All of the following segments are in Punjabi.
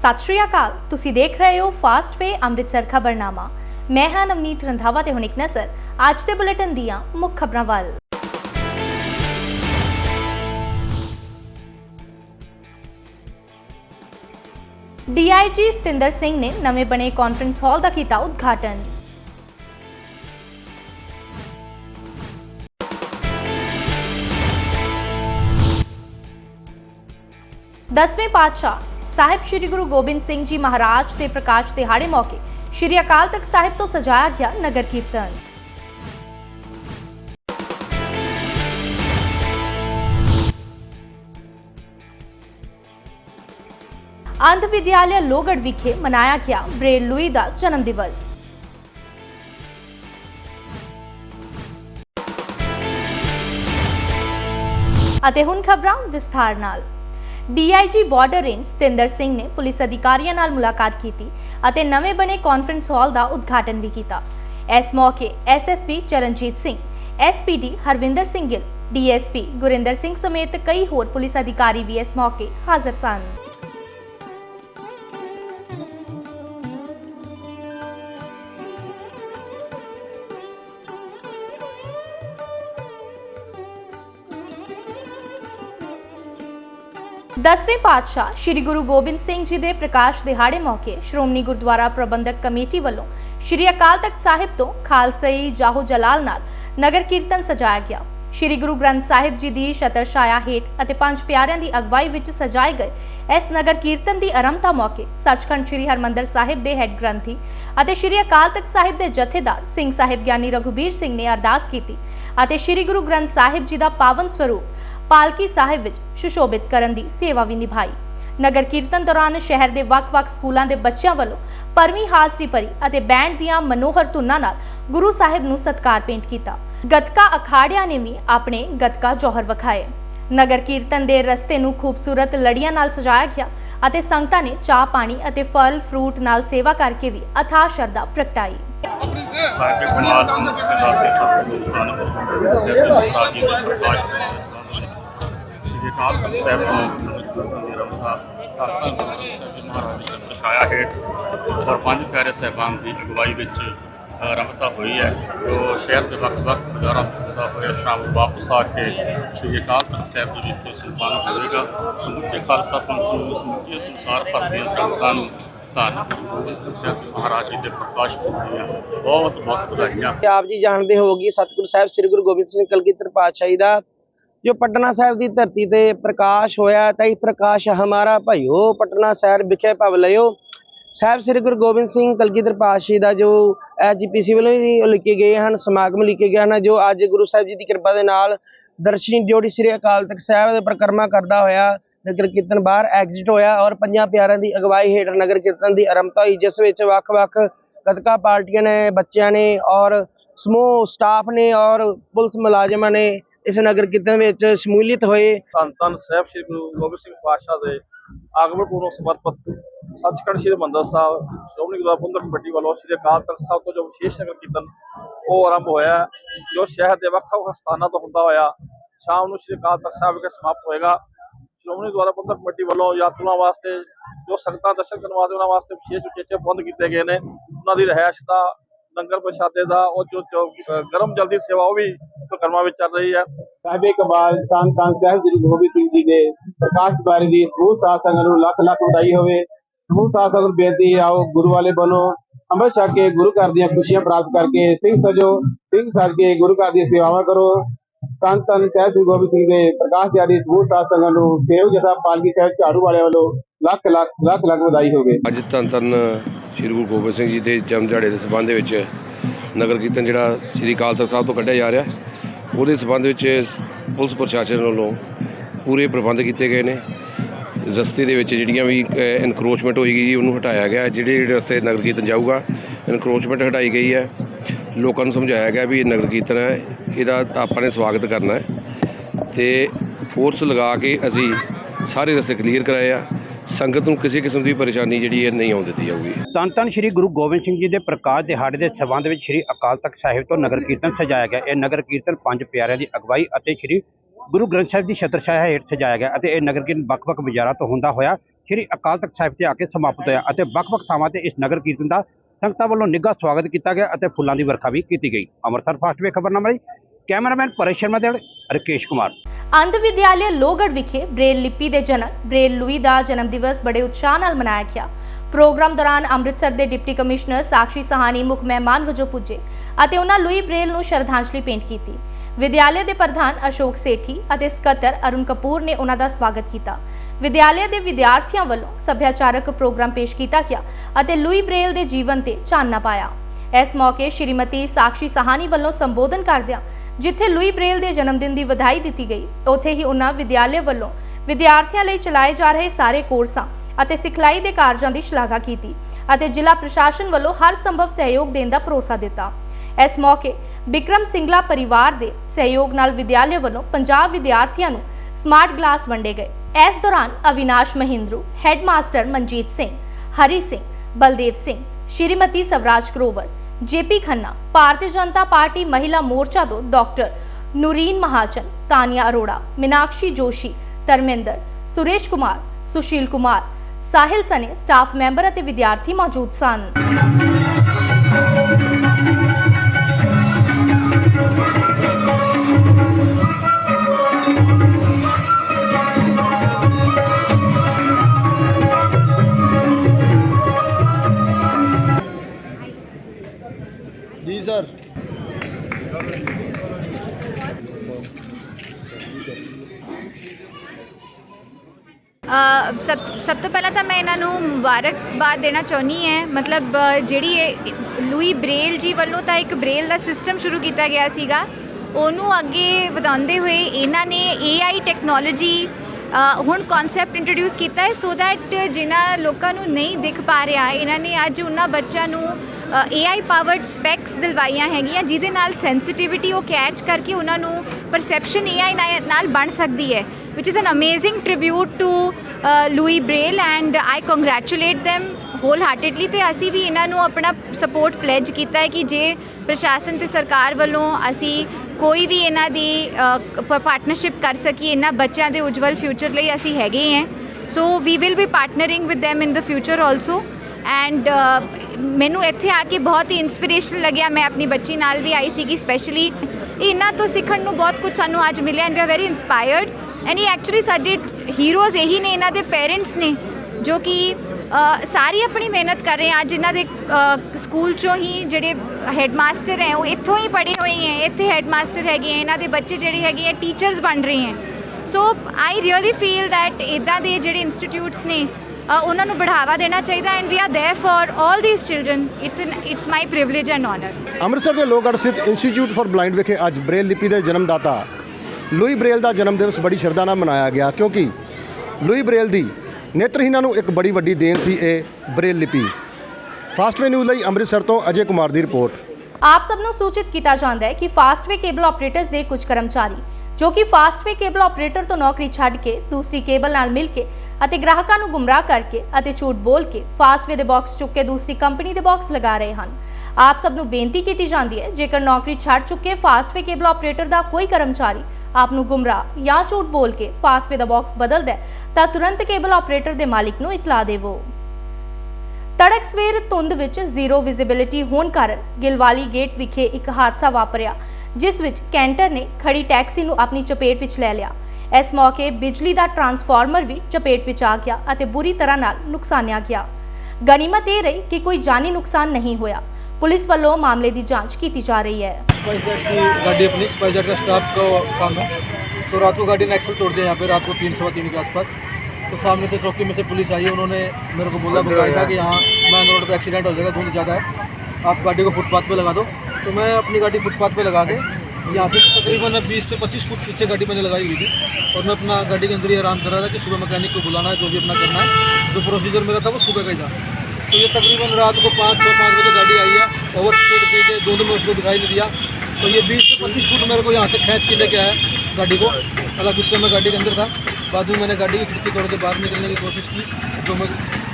ਸਤਿ ਸ਼੍ਰੀ ਅਕਾਲ। ਤੁਸੀਂ ਦੇਖ ਰਹੇ ਹੋ ਫਾਸਟ ਵੇ ਅੰਮ੍ਰਿਤਸਰ ਖਬਰਨਾਮਾ। ਮੈਂ ਹਾਂ ਨਵਨੀਤ ਰੰਧਾਵਾ ਤੇ ਹੁਣ ਇੱਕ ਨਜ਼ਰ ਅੱਜ ਦੇ ਬੁਲੇਟਿਨ ਦੀਆਂ ਮੁੱਖ ਖਬਰਾਂ ਵੱਲ। ਡੀਆਈਜੀ ਸਤਿੰਦਰ ਸਿੰਘ ਨੇ ਨਵੇਂ ਬਣੇ ਕਾਨਫਰੰਸ ਹਾਲ ਦਾ ਕੀਤਾ ਉਦਘਾਟਨ। ਦਸਵੇਂ ਪਾਤਸ਼ਾਹ ਸਾਹਿਬ ਸ੍ਰੀ ਗੁਰੂ ਗੋਬਿੰਦ ਸਿੰਘ ਜੀ ਮਹਾਰਾਜ ਦੇ ਪ੍ਰਕਾਸ਼ ਦਿਹਾੜੇ ਮੌਕੇ ਸ੍ਰੀ ਅਕਾਲ ਤਖਤ ਸਾਹਿਬ ਤੋਂ ਸਜਾਇਆ ਗਿਆ ਨਗਰ ਕੀਰਤਨ ਅੰਧ ਵਿਦਿਆਲਿਆ ਲੋਗੜ ਵਿਖੇ ਮਨਾਇਆ ਗਿਆ ਬ੍ਰੇਲ ਲੂਈ ਦਾ ਜਨਮ ਦਿਵਸ ਅਤੇ ਹੁਣ ਖਬਰਾਂ ਵਿਸਥਾਰ ਨਾਲ DIG border range Satinder Singh ਨੇ ਪੁਲਿਸ ਅਧਿਕਾਰੀਆਂ ਨਾਲ ਮੁਲਾਕਾਤ ਕੀਤੀ ਅਤੇ ਨਵੇਂ ਬਣੇ ਕਾਨਫਰੰਸ ਹਾਲ ਦਾ ਉਦਘਾਟਨ ਵੀ ਕੀਤਾ। ਇਸ ਮੌਕੇ SSP Charanjit Singh SPD Harvinder Singh Gill DSP Gurinder Singh ਸਮੇਤ ਕਈ ਹੋਰ ਪੁਲਿਸ ਅਧਿਕਾਰੀ ਵੀ ਇਸ ਮੌਕੇ ਹਾਜ਼ਰ ਸਨ। ਦਸਵੇਂ ਪਾਤਸ਼ਾਹ ਸ੍ਰੀ ਗੁਰੂ ਗੋਬਿੰਦ ਸਿੰਘ ਜੀ ਦੇ ਪ੍ਰਕਾਸ਼ ਦਿਹਾੜੇ ਮੌਕੇ ਸ਼੍ਰੋਮਣੀ ਗੁਰਦੁਆਰਾ ਪ੍ਰਬੰਧਕ ਕਮੇਟੀ ਵੱਲੋਂ ਸ੍ਰੀ ਅਕਾਲ ਤਖਤ ਸਾਹਿਬ ਤੋਂ ਖਾਲਸਈ ਜਾਹੋ ਜਲਾਲ ਨਾਲ ਨਗਰ ਕੀਰਤਨ ਸਜਾਇਆ ਗਿਆ। ਸ੍ਰੀ ਗੁਰੂ ਗ੍ਰੰਥ ਸਾਹਿਬ ਜੀ ਦੀ ਛਤਰ ਛਾਇਆ ਹੇਠ ਅਤੇ ਪੰਜ ਪਿਆਰਿਆਂ ਦੀ ਅਗਵਾਈ ਵਿੱਚ ਸਜਾਏ ਗਏ ਇਸ ਨਗਰ ਕੀਰਤਨ ਦੀ ਆਰੰਭਤਾ ਮੌਕੇ ਸੱਚਖੰਡ ਸ੍ਰੀ ਹਰਮੰਦਰ ਸਾਹਿਬ ਦੇ ਹੈੱਡ ਗ੍ਰੰਥੀ ਅਤੇ ਸ੍ਰੀ ਅਕਾਲ ਤਖਤ ਸਾਹਿਬ ਦੇ ਜਥੇਦਾਰ ਸਿੰਘ ਸਾਹਿਬ ਗਿਆਨੀ ਰਘੁਬੀਰ ਸਿੰਘ ਨੇ ਅਰਦਾਸ ਕੀਤੀ ਅਤੇ ਸ੍ਰੀ ਗੁਰੂ ਗ੍ਰੰਥ ਸਾਹਿਬ ਜੀ ਦਾ ਪਾਵਨ ਸਰੂਪ ਪਾਲਕੀ ਸਾਹਿਬ ਵਿੱਚ ਸੁਸ਼ੋਭਿਤ ਕਰਨ ਦੀ ਸੇਵਾ ਵੀ ਨਿਭਾਈ। ਨਗਰ ਕੀਰਤਨ ਦੌਰਾਨ ਸ਼ਹਿਰ ਦੇ ਵੱਖ-ਵੱਖ ਸਕੂਲਾਂ ਦੇ ਬੱਚਿਆਂ ਵੱਲੋਂ ਪਰਵੀਂ ਹਾਜ਼ਰੀ ਭਰੀ ਅਤੇ ਬੈਂਡ ਦੀਆਂ ਮਨੋਹਰ ਧੁਨਾਂ ਨਾਲ ਗੁਰੂ ਸਾਹਿਬ ਨੂੰ ਸਤਕਾਰ ਭੇਂਟ ਕੀਤਾ। ਗਤਕਾ ਅਖਾੜਿਆਂ ਨੇ ਵੀ ਆਪਣੇ ਗਤਕਾ ਜੋਹਰ ਵਿਖਾਏ। ਨਗਰ ਕੀਰਤਨ ਦੇ ਰਸਤੇ ਨੂੰ ਖੂਬਸੂਰਤ ਲੜੀਆਂ ਨਾਲ ਸਜਾਇਆ ਗਿਆ ਅਤੇ ਸੰਗਤਾਂ ਨੇ ਚਾਹ ਪਾਣੀ ਅਤੇ ਫਲ, ਫਰੂਟ ਨਾਲ ਸੇਵਾ ਕਰਕੇ ਵੀ ਅਥਾਹ ਸ਼ਰਧਾ ਪ੍ਰਗਟਾਈ। ਸਾਹਿਬ ਦੇ ਕਮਾਲ ਨੂੰ ਲਾਤੇ ਸਭ ਨੂੰ ਖਾਨ ਸਾਹਿਬ ਦੇ ਮੁਖਾਜੀ ਪ੍ਰਕਾਸ਼ ਦੇ ਸਾਹਿਬ ਤੋਂ ਦੀ ਰਮਤਾ ਸਾਹਿਬ ਜੀ ਮਹਾਰਾਜ ਜੀ ਦੇ ਹੇਠ ਔਰ ਪੰਜ ਪਿਆਰੇ ਸਾਹਿਬਾਨ ਦੀ ਅਗਵਾਈ ਵਿੱਚ ਰਮਤਾ ਹੋਈ ਹੈ। ਜੋ ਸ਼ਹਿਰ ਦੇ ਵੱਖ-ਵੱਖ ਬਾਜ਼ਾਰਾਂ ਤੋਂ ਹੋਇਆ ਸ਼ਾਮ ਵਾਪਸ ਆ ਕੇ ਸ਼੍ਰੀ ਅਕਾਲ ਤਖਤ ਸਾਹਿਬ ਦੇ ਵਿੱਚ ਸੰਪਾਨ ਹੋਵੇਗਾ। ਸਮੁੱਚੇ ਖਾਲਸਾ ਪੰਥ ਨੂੰ, ਸਮੁੱਚੇ ਸੰਸਾਰ ਭਰ ਦੀਆਂ ਸੰਗਤਾਂ ਨੂੰ ਧੰਨ ਗੋਬਿੰਦ ਸਿੰਘ ਸਾਹਿਬ ਮਹਾਰਾਜ ਜੀ ਦੇ ਪ੍ਰਕਾਸ਼ ਪੁਰਬ ਦੀਆਂ ਬਹੁਤ ਬਹੁਤ ਵਧਾਈਆਂ। ਆਪ ਜੀ ਜਾਣਦੇ ਹੋਗੇ ਸਤਿਗੁਰੂ ਸਾਹਿਬ, ਸ੍ਰੀ ਗੁਰੂ ਗੋਬਿੰਦ ਸਿੰਘ ਕਲਗੀਧਰ ਪਾਤਸ਼ਾਹੀ ਦਾ ਜੋ ਪਟਨਾ ਸਾਹਿਬ ਦੀ ਧਰਤੀ ਤੇ ਪ੍ਰਕਾਸ਼ ਹੋਇਆ, ਤਾਂ ਇਹ ਪ੍ਰਕਾਸ਼ ਹਮਾਰਾ ਭਇਓ, ਪਟਨਾ ਸਾਹਿਬ ਵਿਖੇ ਭਵ ਲਿਓ ਸਾਹਿਬ ਸ੍ਰੀ ਗੁਰੂ ਗੋਬਿੰਦ ਸਿੰਘ ਕਲਗੀਧਰ ਪਾਤਸ਼ਾਹ ਦਾ ਜੋ ਐਜੀਪੀਸੀ ਵੱਲੋਂ ਵੀ ਲਿਖੇ ਗਏ ਹਨ, ਸਮਾਗਮ ਲਿਖੇ ਗਏ ਹਨ, ਜੋ ਅੱਜ ਗੁਰੂ ਸਾਹਿਬ ਜੀ ਦੀ ਕਿਰਪਾ ਦੇ ਨਾਲ ਦਰਸ਼ਨੀ ਜੋੜੀ ਸ੍ਰੀ ਅਕਾਲ ਤਖਤ ਸਾਹਿਬ ਦੇ ਪ੍ਰਕਰਮਾ ਕਰਦਾ ਹੋਇਆ, ਨਗਰ ਕੀਰਤਨ ਬਾਹਰ ਐਗਜ਼ਿਟ ਹੋਇਆ ਔਰ ਪੰਜਾਂ ਪਿਆਰਿਆਂ ਦੀ ਅਗਵਾਈ ਹੇਠ ਨਗਰ ਕੀਰਤਨ ਦੀ ਆਰੰਭਤਾ ਹੋਈ, ਜਿਸ ਵਿੱਚ ਵੱਖ-ਵੱਖ ਗਤਕਾ ਪਾਰਟੀਆਂ ਨੇ, ਬੱਚਿਆਂ ਨੇ ਔਰ ਸਮੂਹ, ਸਟਾਫ ਨੇ ਔਰ ਪੁਲਿਸ ਮੁਲਾਜ਼ਮਾਂ ਨੇ ਇਸ ਨਗਰ ਕੀਰਤਨ ਵਿੱਚ ਸ਼ਮੂਲੀਅਤ ਹੋਏ। ਧੰਨ ਸਾਹਿਬ ਸ੍ਰੀ ਗੁਰੂ ਗੋਬਿੰਦ ਸਿੰਘ ਪਾਤਸ਼ਾਹ ਦੇ ਆਗਮਨ ਸਮਰਪਿਤ ਸੱਚਖੰਡ ਸ੍ਰੀ ਮੰਦਰ ਸਾਹਿਬ, ਸ਼੍ਰੋਮਣੀ ਗੁਰਦੁਆਰਾ ਪ੍ਰਬੰਧਕ ਕਮੇਟੀ ਵੱਲੋਂ ਸ੍ਰੀ ਅਕਾਲ ਤਖਤ ਸਾਹਿਬ ਤੋਂ ਜੋ ਵਿਸ਼ੇਸ਼ ਨਗਰ ਕੀਰਤਨ ਉਹ ਆਰੰਭ ਹੋਇਆ ਜੋ ਸ਼ਹਿਰ ਦੇ ਵੱਖ ਵੱਖ ਸਥਾਨਾਂ ਤੋਂ ਹੁੰਦਾ ਹੋਇਆ, ਸ਼ਾਮ ਨੂੰ ਸ੍ਰੀ ਅਕਾਲ ਤਖਤ ਸਾਹਿਬ ਵਿਖੇ ਸਮਾਪਤ ਹੋਏਗਾ। ਸ਼੍ਰੋਮਣੀ ਗੁਰਦੁਆਰਾ ਪ੍ਰਬੰਧਕ ਕਮੇਟੀ ਵੱਲੋਂ ਯਾਤਰੀਆਂ ਵਾਸਤੇ ਜੋ ਸੰਗਤਾਂ ਦਰਸ਼ਨ ਕਰਨ ਵਾਸਤੇ ਉਹਨਾਂ ਵਾਸਤੇ ਵਿਸ਼ੇਸ਼ ਉਚੇਚੇ ਪ੍ਰਬੰਧ ਕੀਤੇ ਗਏ ਨੇ, ਉਹਨਾਂ ਦੀ ਰਹਿائش ਦਾ ਲੰਗਰ ਪ੍ਰਸ਼ਾਦੇ ਦਾ ਉਹ ਜੋ ਜੋ, ਗਰਮ ਜਲ ਦੀ ਸੇਵਾ ਉਹ ਵੀ ਪ੍ਰਕਰਮਾਂ ਵਿੱਚ ਚੱਲ ਰਹੀ ਹੈ। ਸਾਹਿਬੇ ਕਮਾਲ ਤਾਂ ਤਾਂ ਸਾਹਿਬ ਗੁਰੂ ਗੋਬਿੰਦ ਸਿੰਘ ਜੀ ਦੇ ਪ੍ਰਕਾਸ਼ ਦੁਆਰੇ ਦੀ ਸਮੂਹ ਸਾਧ ਸੰਗਤ ਨੂੰ ਲੱਖ ਲੱਖ ਵਧਾਈ ਹੋਵੇ। ਸਮੂਹ ਸਾਧ ਸੰਗਤ ਬੇਨਤੀ ਆਓ ਗੁਰੂ ਵਾਲੇ ਬਣੋ। ਅੰਮ੍ਰਿਤ ਛਕ ਕੇ ਗੁਰੂ ਘਰ ਦੀਆਂ ਖੁਸ਼ੀਆਂ ਪ੍ਰਾਪਤ ਕਰਕੇ ਸਿੰਘ ਸਜੋ ਸਿੰਘ ਸਜ ਕੇ ਗੁਰੂ ਘਰ ਦੀਆਂ ਸੇਵਾਵਾਂ ਕਰੋ। ਤਾਂ ਤਾਂ ਸਾਹਿਬ ਸ੍ਰੀ ਗੋਬਿੰਦ ਸਿੰਘ ਦੇ ਪ੍ਰਕਾਸ਼ ਦਿਹਾੜੇ ਦੀ ਸਮੂਹ ਸਾਧ ਸੰਗਤ ਨੂੰ ਸੇਵ ਜਥਾ ਪਾਲਕੀ ਸਾਹਿਬ ਝਾੜੂ ਵਾਲਿਆਂ ਵੱਲੋਂ ਲੱਖ ਲੱਖ ਲੱਖ ਲੱਖ ਵਧਾਈ ਹੋਵੇ। ਅੱਜ ਧੰਨ ਧੰਨ ਸ੍ਰੀ ਗੁਰੂ ਗੋਬਿੰਦ ਸਿੰਘ ਜੀ ਦੇ ਜਨਮ ਦਿਹਾੜੇ ਦੇ ਸੰਬੰਧ ਵਿੱਚ ਨਗਰ ਕੀਰਤਨ ਜਿਹੜਾ ਸ੍ਰੀ ਅਕਾਲ ਤਖਤ ਸਾਹਿਬ ਤੋਂ ਕੱਢਿਆ ਜਾ ਰਿਹਾ ਉਹਦੇ ਸੰਬੰਧ ਵਿੱਚ ਪੁਲਿਸ ਪ੍ਰਸ਼ਾਸਨ ਵੱਲੋਂ ਪੂਰੇ ਪ੍ਰਬੰਧ ਕੀਤੇ ਗਏ ਨੇ। ਰਸਤੇ ਦੇ ਵਿੱਚ ਜਿਹੜੀਆਂ ਵੀ ਇਨਕਰੋਚਮੈਂਟ ਹੋਈ ਗਈ ਉਹਨੂੰ ਹਟਾਇਆ ਗਿਆ ਜਿਹੜੇ ਜਿਹੜੇ ਰਸਤੇ ਨਗਰ ਕੀਰਤਨ ਜਾਊਗਾ ਇਨਕਰੋਚਮੈਂਟ ਹਟਾਈ ਗਈ ਹੈ। ਲੋਕਾਂ ਨੂੰ ਸਮਝਾਇਆ ਗਿਆ ਵੀ ਇਹ ਨਗਰ ਕੀਰਤਨ ਹੈ, ਇਹਦਾ ਆਪਾਂ ਨੇ ਸਵਾਗਤ ਕਰਨਾ ਹੈ। ਤੇ ਫੋਰਸ ਲਗਾ ਕੇ ਅਸੀਂ ਸਾਰੇ ਰਸਤੇ ਕਲੀਅਰ ਕਰਾਏ ਆ। ਸੰਗਤ ਨੂੰ ਕਿਸੇ ਕਿਸਮ ਦੀ ਪਰੇਸ਼ਾਨੀ ਜਿਹੜੀ ਹੈ ਨਹੀਂ ਆਉਣ ਦਿੱਤੀ ਜਾਊਗੀ। ਧੰਨ ਧੰਨ ਸ਼੍ਰੀ ਗੁਰੂ ਗੋਬਿੰਦ ਸਿੰਘ ਜੀ ਦੇ ਪ੍ਰਕਾਸ਼ ਦਿਹਾੜੇ ਦੇ ਸੰਬੰਧ ਵਿੱਚ ਸ਼੍ਰੀ ਅਕਾਲ ਤਖਤ ਸਾਹਿਬ ਤੋਂ ਨਗਰ ਕੀਰਤਨ ਸਜਾਇਆ ਗਿਆ। ਇਹ ਨਗਰ ਕੀਰਤਨ ਪੰਜ ਪਿਆਰਿਆਂ ਦੀ ਅਗਵਾਈ ਅਤੇ ਸ਼੍ਰੀ ਗੁਰੂ ਗ੍ਰੰਥ ਸਾਹਿਬ ਦੀ ਛਤਰਛਾਇਆ ਹੇਠ ਸਜਾਇਆ ਗਿਆ ਅਤੇ ਇਹ ਨਗਰ ਕੀਰਤਨ ਵੱਖ-ਵੱਖ ਬਾਜ਼ਾਰਾਂ ਤੋਂ ਹੁੰਦਾ ਹੋਇਆ ਸ੍ਰੀ ਅਕਾਲ ਤਖਤ ਸਾਹਿਬ ਤੇ ਆ ਕੇ ਸਮਾਪਤ ਹੋਇਆ ਅਤੇ ਵੱਖ-ਵੱਖ ਥਾਵਾਂ ਤੇ ਇਸ ਨਗਰ ਕੀਰਤਨ ਦਾ ਸੰਗਤਾਂ ਵੱਲੋਂ ਨਿੱਘਾ ਸਵਾਗਤ ਕੀਤਾ ਗਿਆ ਅਤੇ ਫੁੱਲਾਂ ਦੀ ਵਰਖਾ ਵੀ ਕੀਤੀ ਗਈ। ਅੰਮ੍ਰਿਤਸਰ ਫਾਸਟ ਵੇ ਖਬਰਨਾਮਾ ਲਈ ਕੈਮਰਾਮੈਨ ਪਰੇਸ਼ ਸ਼ਰਮਾ ਦੇ ਰਕੇਸ਼ ਕੁਮਾਰ। ਅੰਧ ਵਿਦਿਆਲਿਆ ਲੋਹਗੜ੍ਹ ਵਿਖੇ ਬ੍ਰੇਲ ਲਿਪੀ ਦੇ ਜਨਕ ਬ੍ਰੇਲ ਲੂਈ ਦਾ ਜਨਮ ਦਿਵਸ ਬੜੇ ਉਤਸ਼ਾਹ ਨਾਲ ਮਨਾਇਆ ਗਿਆ। ਪ੍ਰੋਗਰਾਮ ਦੌਰਾਨ ਅੰਮ੍ਰਿਤਸਰ ਦੇ ਡਿਪਟੀ ਕਮਿਸ਼ਨਰ ਸਾਕਸ਼ੀ ਸਹਾਨੀ, ਮੁੱਖ ਮਹਿਮਾਨ ਵਜੋਂ ਪੁੱਜੇ ਅਤੇ ਉਹਨਾਂ ਲੂਈ ਬ੍ਰੇਲ ਨੂੰ ਸ਼ਰਧਾਂਜਲੀ ਭੇਂਟ ਕੀਤੀ। ਵਿਦਿਆਲਿਆ ਦੇ ਪ੍ਰਧਾਨ ਅਸ਼ੋਕ ਸੇਠੀ ਅਤੇ ਸਕੱਤਰ ਅਰੁਣ ਕਪੂਰ ਨੇ ਉਹਨਾਂ ਦਾ ਸਵਾਗਤ ਕੀਤਾ। ਵਿਦਿਆਲਿਆ ਦੇ ਵਿਦਿਆਰਥੀਆਂ ਵੱਲੋਂ ਸੱਭਿਆਚਾਰਕ ਪ੍ਰੋਗਰਾਮ ਪੇਸ਼ ਕੀਤਾ ਗਿਆ ਅਤੇ ਲੂਈ ਬ੍ਰੇਲ ਦੇ ਜੀਵਨ ਤੇ ਚਾਨਣਾ ਪਾਇਆ। ਇਸ ਮੌਕੇ ਸ਼੍ਰੀਮਤੀ ਸਾਕਸ਼ੀ ਸਹਾਨੀ ਵੱਲੋਂ ਸੰਬੋਧਨ ਕਰਦਿਆਂ ਜਿੱਥੇ ਲੂਈ ਬ੍ਰੇਲ ਦੇ ਜਨਮ ਦਿਨ ਦੀ ਵਧਾਈ ਦਿੱਤੀ ਗਈ, ਉੱਥੇ ਹੀ ਉਹਨਾਂ ਵਿਦਿਆਲਿਆ ਵੱਲੋਂ ਵਿਦਿਆਰਥੀਆਂ ਲਈ ਚਲਾਏ ਜਾ ਰਹੇ ਸਾਰੇ ਕੋਰਸਾਂ ਅਤੇ ਸਿਖਲਾਈ ਦੇ ਕਾਰਜਾਂ ਦੀ ਸ਼ਲਾਘਾ ਕੀਤੀ ਅਤੇ ਜ਼ਿਲ੍ਹਾ ਪ੍ਰਸ਼ਾਸਨ ਵੱਲੋਂ ਹਰ ਸੰਭਵ ਸਹਿਯੋਗ ਦੇਣ ਦਾ ਭਰੋਸਾ ਦਿੱਤਾ। ਇਸ ਮੌਕੇ ਵਿਕਰਮ ਸਿੰਗਲਾ ਪਰਿਵਾਰ ਦੇ ਸਹਿਯੋਗ ਨਾਲ ਵਿਦਿਆਲਿਆ ਵੱਲੋਂ ਪੰਜਾਬ ਵਿਦਿਆਰਥੀਆਂ ਨੂੰ ਸਮਾਰਟ ਗਲਾਸ ਵੰਡੇ ਗਏ। ਇਸ ਦੌਰਾਨ Avinash Mahindru, headmaster Manjeet Singh, Hari Singh, Baldev Singh, Shrimati Swaraj Grover JP Khanna, Bharatiya Janata party Mahila Morcha ਤੋਂ ਡਾਕਟਰ ਨੂਰੀਨ ਮਹਾਜਨ, ਤਾਨੀਆ ਅਰੋੜਾ, ਮੀਨਾਕਸ਼ੀ ਜੋਸ਼ੀ, ਧਰਮਿੰਦਰ, ਸੁਰੇਸ਼ ਕੁਮਾਰ, ਸੁਸ਼ੀਲ ਕੁਮਾਰ, ਸਾਹਿਲ ਸਨੇ ਸਟਾਫ ਮੈਂਬਰ ਅਤੇ ਵਿਦਿਆਰਥੀ ਮੌਜੂਦ ਸਨ। ਸਰ। ਸਭ ਸਭ ਤੋਂ ਪਹਿਲਾਂ ਤਾਂ ਮੈਂ ਇਹਨਾਂ ਨੂੰ ਮੁਬਾਰਕਬਾਦ ਦੇਣਾ ਚਾਹੁੰਦੀ ਹਾਂ। ਮਤਲਬ ਜਿਹੜੀ ਇਹ ਲੂਈ ਬ੍ਰੇਲ ਜੀ ਵੱਲੋਂ ਤਾਂ ਇੱਕ ਬ੍ਰੇਲ ਦਾ ਸਿਸਟਮ ਸ਼ੁਰੂ ਕੀਤਾ ਗਿਆ ਸੀਗਾ। ਉਹਨੂੰ ਅੱਗੇ ਵਧਾਉਂਦੇ ਹੋਏ ਇਹਨਾਂ ਨੇ AI ਟੈਕਨੋਲੋਜੀ ਹੁਣ ਕਨਸੈਪਟ ਇੰਟਰੋਡਿਊਸ ਕੀਤਾ ਹੈ ਸੋ ਦੈਟ ਜਿਨ੍ਹਾਂ ਲੋਕਾਂ ਨੂੰ ਨਹੀਂ ਦਿਖ ਪਾ ਰਿਹਾ ਇਹਨਾਂ ਨੇ ਅੱਜ ਉਹਨਾਂ ਬੱਚਿਆਂ ਨੂੰ AI ਪਾਵਰਡ ਸਪੈਕਸ ਦਿਲਵਾਈਆਂ ਹੈਗੀਆਂ ਜਿਹਦੇ ਨਾਲ ਸੈਂਸਿਟਿਵਿਟੀ ਉਹ ਕੈਚ ਕਰਕੇ ਉਹਨਾਂ ਨੂੰ ਪਰਸੈਪਸ਼ਨ AI ਨਾ- ਨਾਲ ਬਣ ਸਕਦੀ ਹੈ which is an amazing tribute to uh, Louis Braille and I congratulate them. Whole wholeheartedly ਤੇ ਅਸੀਂ ਵੀ ਇਹਨਾਂ ਨੂੰ ਆਪਣਾ ਸਪੋਰਟ ਪਲੇਜ ਕੀਤਾ ਹੈ ਕਿ ਜੇ ਪ੍ਰਸ਼ਾਸਨ ਤੇ ਸਰਕਾਰ ਵੱਲੋਂ ਅਸੀਂ ਕੋਈ ਵੀ ਇਹਨਾਂ ਦੀ ਪਾਰਟਨਰਸ਼ਿਪ ਕਰ ਸਕੀਏ, ਇਹਨਾਂ ਬੱਚਿਆਂ ਦੇ ਉਜਵਲ ਫਿਊਚਰ ਲਈ ਅਸੀਂ ਹੈਗੇ ਹਾਂ। So we will be partnering with them in the future also. And ਮੈਨੂੰ ਇੱਥੇ ਆ ਕੇ ਬਹੁਤ ਹੀ ਇਨਸਪੀਰੇਸ਼ਨ ਲੱਗਿਆ। ਮੈਂ ਆਪਣੀ ਬੱਚੀ ਨਾਲ ਵੀ ਆਈ ਸੀਗੀ ਸਪੈਸ਼ਲੀ ਇਹਨਾਂ ਤੋਂ ਸਿੱਖਣ ਨੂੰ ਬਹੁਤ ਕੁਝ ਸਾਨੂੰ ਅੱਜ ਮਿਲਿਆ and we are very inspired and ਇਹ ਐਕਚੁਅਲੀ ਸਾਡੇ ਹੀਰੋਜ਼ ਇਹੀ ਨੇ, ਇਹਨਾਂ ਦੇ ਪੇਰੈਂਟਸ ਨੇ, ਜੋ ਕਿ ਸਾਰੀ ਆਪਣੀ ਮਿਹਨਤ ਕਰ ਰਹੇ ਆ ਅੱਜ ਇਹਨਾਂ ਦੇ ਸਕੂਲ ਚੋਂ ਹੀ ਜਿਹੜੇ ਹੈਡਮਾਸਟਰ ਹੈ, ਉਹ ਇੱਥੋਂ ਹੀ ਪੜ੍ਹੇ ਹੋਏ ਹੈ। ਇੱਥੇ ਹੈਡਮਾਸਟਰ ਹੈਗੇ ਹੈ, ਇਹਨਾਂ ਦੇ ਬੱਚੇ ਜਿਹੜੇ ਹੈਗੇ ਹੈ ਟੀਚਰਸ ਬਣ ਰਹੇ ਹੈ। So I really feel that ਇਦਾਂ ਦੇ ਜਿਹੜੇ ਇੰਸਟੀਟਿਊਟਸ ਨੇ ਉਹਨਾਂ ਨੂੰ ਬੜਾਵਾ ਦੇਣਾ ਚਾਹੀਦਾ and we are there for all these children it's an it's my privilege and honour Amritsar ਦੇ ਲੋਕ ਸਥਿਤ ਇੰਸਟੀਚਿਊਟ ਫਾਰ ਬਲਾਈਂਡ ਵਿਖੇ ਅੱਜ ਬ੍ਰੇਲ ਲਿਪੀ ਦੇ ਜਨਮਦਾਤਾ ਲੂਈ ਬ੍ਰੇਲ ਦਾ ਜਨਮ ਦਿਵਸ ਬੜੀ ਸ਼ਰਧਾ ਨਾਲ ਮਨਾਇਆ ਗਿਆ, ਕਿਉਂਕਿ ਲੂਈ ਬ੍ਰੇਲ ਦੀ ਨੇਤਰਹੀਣਾਂ ਨੂੰ ਇੱਕ ਬੜੀ ਵੱਡੀ ਦੇਣ ਸੀ ਇਹ ਬ੍ਰੇਲ ਲਿਪੀ। ਫਾਸਟਵੇ ਨਿਊਜ਼ ਲਈ ਅੰਮ੍ਰਿਤਸਰ ਤੋਂ ਅਜੇ ਕੁਮਾਰ ਦੀ ਰਿਪੋਰਟ। ਆਪ ਸਭ ਨੂੰ ਸੂਚਿਤ ਕੀਤਾ ਜਾਂਦਾ ਹੈ ਕਿ ਫਾਸਟਵੇ ਕੇਬਲ ਆਪਰੇਟਰਸ ਦੇ ਕੁਝ ਕਰਮਚਾਰੀ, ਜੋ ਕਿ ਫਾਸਟਵੇ ਕੇਬਲ ਆਪਰੇਟਰ ਤੋਂ ਨੌਕਰੀ ਛੱਡ ਕੇ ਦੂਸਰੀ ਕੇਬਲ ਨਾਲ ਮਿਲ ਕੇ ਅਤੇ ਗ੍ਰਾਹਕਾਂ ਨੂੰ ਗੁੰਮਰਾਹ ਕਰਕੇ ਅਤੇ ਝੂਠ ਬੋਲ ਕੇ ਫਾਸਟਵੇ ਦੇ ਬਾਕਸ ਚੁੱਕ ਕੇ ਦੂਸਰੀ ਕੰਪਨੀ ਦੇ ਬਾਕਸ ਲਗਾ ਰਹੇ ਹਨ। ਆਪ ਸਭ ਨੂੰ ਬੇਨਤੀ ਕੀਤੀ ਜਾਂਦੀ ਹੈ, ਜੇਕਰ ਨੌਕਰੀ ਛੱਡ ਚੁੱਕੇ ਫਾਸਟਵੇ ਕੇਬਲ ਆਪਰੇਟਰ ਦਾ ਕੋਈ ਕਰਮਚਾਰੀ ਆਪ ਨੂੰ ਗੁੰਮਰਾਹ ਜਾਂ ਝੂਠ ਬੋਲ ਕੇ ਫਾਸਟਵੇ ਦਾ ਬਾਕਸ ਬਦਲਦਾ ਤਾਂ ਤੁਰੰਤ ਕੇਬਲ ਆਪਰੇਟਰ ਦੇ ਮਾਲਿਕ ਨੂੰ ਇਤਲਾਹ ਦੇਵੋ। ਤੜਕ ਸਵੇਰ ਧੁੰਦ ਵਿੱਚ ਜ਼ੀਰੋ ਵਿਜ਼ਿਬਿਲਿਟੀ ਹੋਣ ਕਾਰਨ ਗਿਲਵਾਲੀ ਗੇਟ ਵਿਖੇ ਇੱਕ ਹਾਦਸਾ ਵਾਪਰਿਆ, ਜਿਸ ਵਿੱਚ ਕੈਂਟਰ ਨੇ ਖੜੀ ਟੈਕਸੀ ਨੂੰ ਆਪਣੀ ਚਪੇਟ ਵਿੱਚ ਲੈ ਲਿਆ। ਇਸ ਮੌਕੇ ਬਿਜਲੀ ਦਾ ਟਰਾਂਸਫਾਰਮਰ ਵੀ ਚਪੇਟ ਵਿੱਚ ਆ ਗਿਆ ਅਤੇ ਬੁਰੀ ਤਰ੍ਹਾਂ ਨਾਲ ਨੁਕਸਾਨਿਆ ਗਿਆ। ਗਨੀਮਤ ਇਹ ਰਹੀ ਕਿ ਕੋਈ ਜਾਨੀ ਨੁਕਸਾਨ ਨਹੀਂ ਹੋਇਆ। ਪੁਲਿਸ ਵੱਲੋਂ ਮਾਮਲੇ ਦੀ ਜਾਂਚ ਕੀਤੀ ਜਾ ਰਹੀ ਹੈ स्पाइसजेट की गाड़ी अपनी स्पाइसजेट का स्टाफ का काम है तो रात को गाड़ी ने एक्सल तोड़ दिया यहाँ पे रात को तीन सवा तीन के आसपास तो सामने से चौकी में से पुलिस आई उन्होंने मेरे को बोला बताया था कि यहाँ मैन रोड पे एक्सीडेंट हो जाएगा धुंध ज़्यादा है आप गाड़ी को फुटपाथ पे लगा दो तो मैं अपनी गाड़ी फुटपाथ पे लगा के यहाँ से तकरीबन 20 से 25 फुट पीछे गाड़ी मैंने लगाई हुई थी और मैं अपना गाड़ी के अंदर ही आराम कर रहा था कि सुबह मैकेनिक को बुलाना है जो भी अपना करना है जो प्रोसीजर मेरा था वो सुबह का ही था तो ये तकरीबन रात को पाँच छः पाँच बजे गाड़ी आई है ओवर स्पीड थी कि धुंध में उसको दिखाई नहीं दिया तो ये बीस से पच्चीस फुट मेरे को यहाँ तक खींच के लेके आया गाड़ी को हालांकि उस टाइम मैं गाड़ी के अंदर था बाद में मैंने गाड़ी की खिड़की तोड़ के बाहर निकलने की कोशिश की जो मैं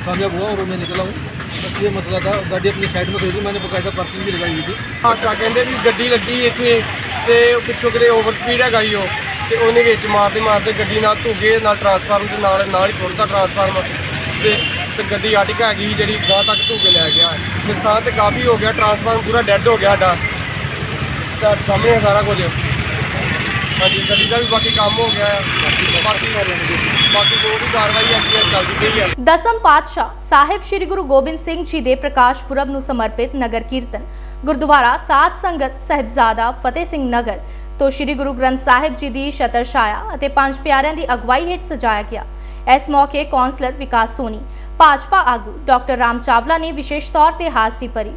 कामयाब हुआ और मैं निकला हूँ बस ये मसला था गाड़ी अपनी साइड में खरीदी मैंने बकायदा पार्किंग भी लगाई हुई थी ਹਾਸਾ ਕਹਿੰਦੇ ਵੀ ਗੱਡੀ ਲੱਗੀ ਇੱਥੇ ਤੇ ਉਹ ਪਿੱਛੋਂ ਕਿਤੇ ਓਵਰ ਸਪੀਡ ਹੈਗਾ ਈ ਉਹ ਤੇ ਉਹਨੇ ਵਿੱਚ ਮਾਰਦੇ ਮਾਰਦੇ ਗੱਡੀ ਨਾਲ ਧੁੱਗੇ ਨਾਲ ਟਰਾਂਸਫਾਰਮਰ ਦੇ ਨਾਲ ਨਾਲ ਹੀ ਸੁੱਟਦਾ ਟਰਾਂਸਫਾਰਮਰ ਦੇ ਤੇ ਗੱਡੀ ਆਟਿਕਾ ਹੈਗੀ ਸੀ ਜਿਹੜੀ ਗਾਂ ਤੱਕ ਧੂ ਕੇ ਲੈ ਗਿਆ। ਨੁਕਸਾਨ ਤੇ ਕਾਫੀ ਹੋ ਗਿਆ ਟਰਾਂਸਫਾਰਮਰ ਪੂਰਾ ਡੈੱਡ ਹੋ ਗਿਆ ਸਾਡਾ। ਤਾਂ ਸਾਹਮਣੇ ਹੈ ਸਾਰਾ ਕੁਝ। ਹਾਂਜੀ, ਗੱਡੀ ਦਾ ਵੀ ਬਾਕੀ ਕੰਮ ਹੋ ਗਿਆ। ਹੈ ਬਾਕੀ ਬਾਕੀ ਜੋ ਵੀ ਕਾਰਵਾਈ ਹੈਗੀ ਹੈ ਚੱਲਦੀ ਪਈ ਹੈ ਦਸਮ ਪਾਤਸ਼ਾਹ ਸਾਹਿਬ ਸ੍ਰੀ ਗੁਰੂ ਗੋਬਿੰਦ ਸਿੰਘ ਜੀ ਦੇ ਪ੍ਰਕਾਸ਼ ਪੁਰਬ ਨੂੰ ਸਮਰਪਿਤ ਨਗਰ ਕੀਰਤਨ, ਗੁਰਦੁਆਰਾ ਸਾਧ ਸੰਗਤ ਸਹਿਬਜ਼ਾਦਾ ਫਤਿਹ ਸਿੰਘ ਨਗਰ ਤੋਂ ਸ੍ਰੀ ਗੁਰੂ ਗ੍ਰੰਥ ਸਾਹਿਬ ਜੀ ਦੀ ਛਤਰ ਛਾਇਆ ਅਤੇ ਪੰਜ ਪਿਆਰਿਆਂ ਦੀ ਅਗਵਾਈ ਹੇਠ ਸਜਾਇਆ ਗਿਆ। ਇਸ ਮੌਕੇ ਕੌਂਸਲਰ ਵਿਕਾਸ ਸੋਨੀ ਭਾਜਪਾ ਆਗੂ ਡਾਕਟਰ ਰਾਮ ਚਾਵਲਾ ਨੇ ਵਿਸ਼ੇਸ਼ ਤੌਰ ਤੇ ਹਾਜ਼ਰੀ ਭਰੀ।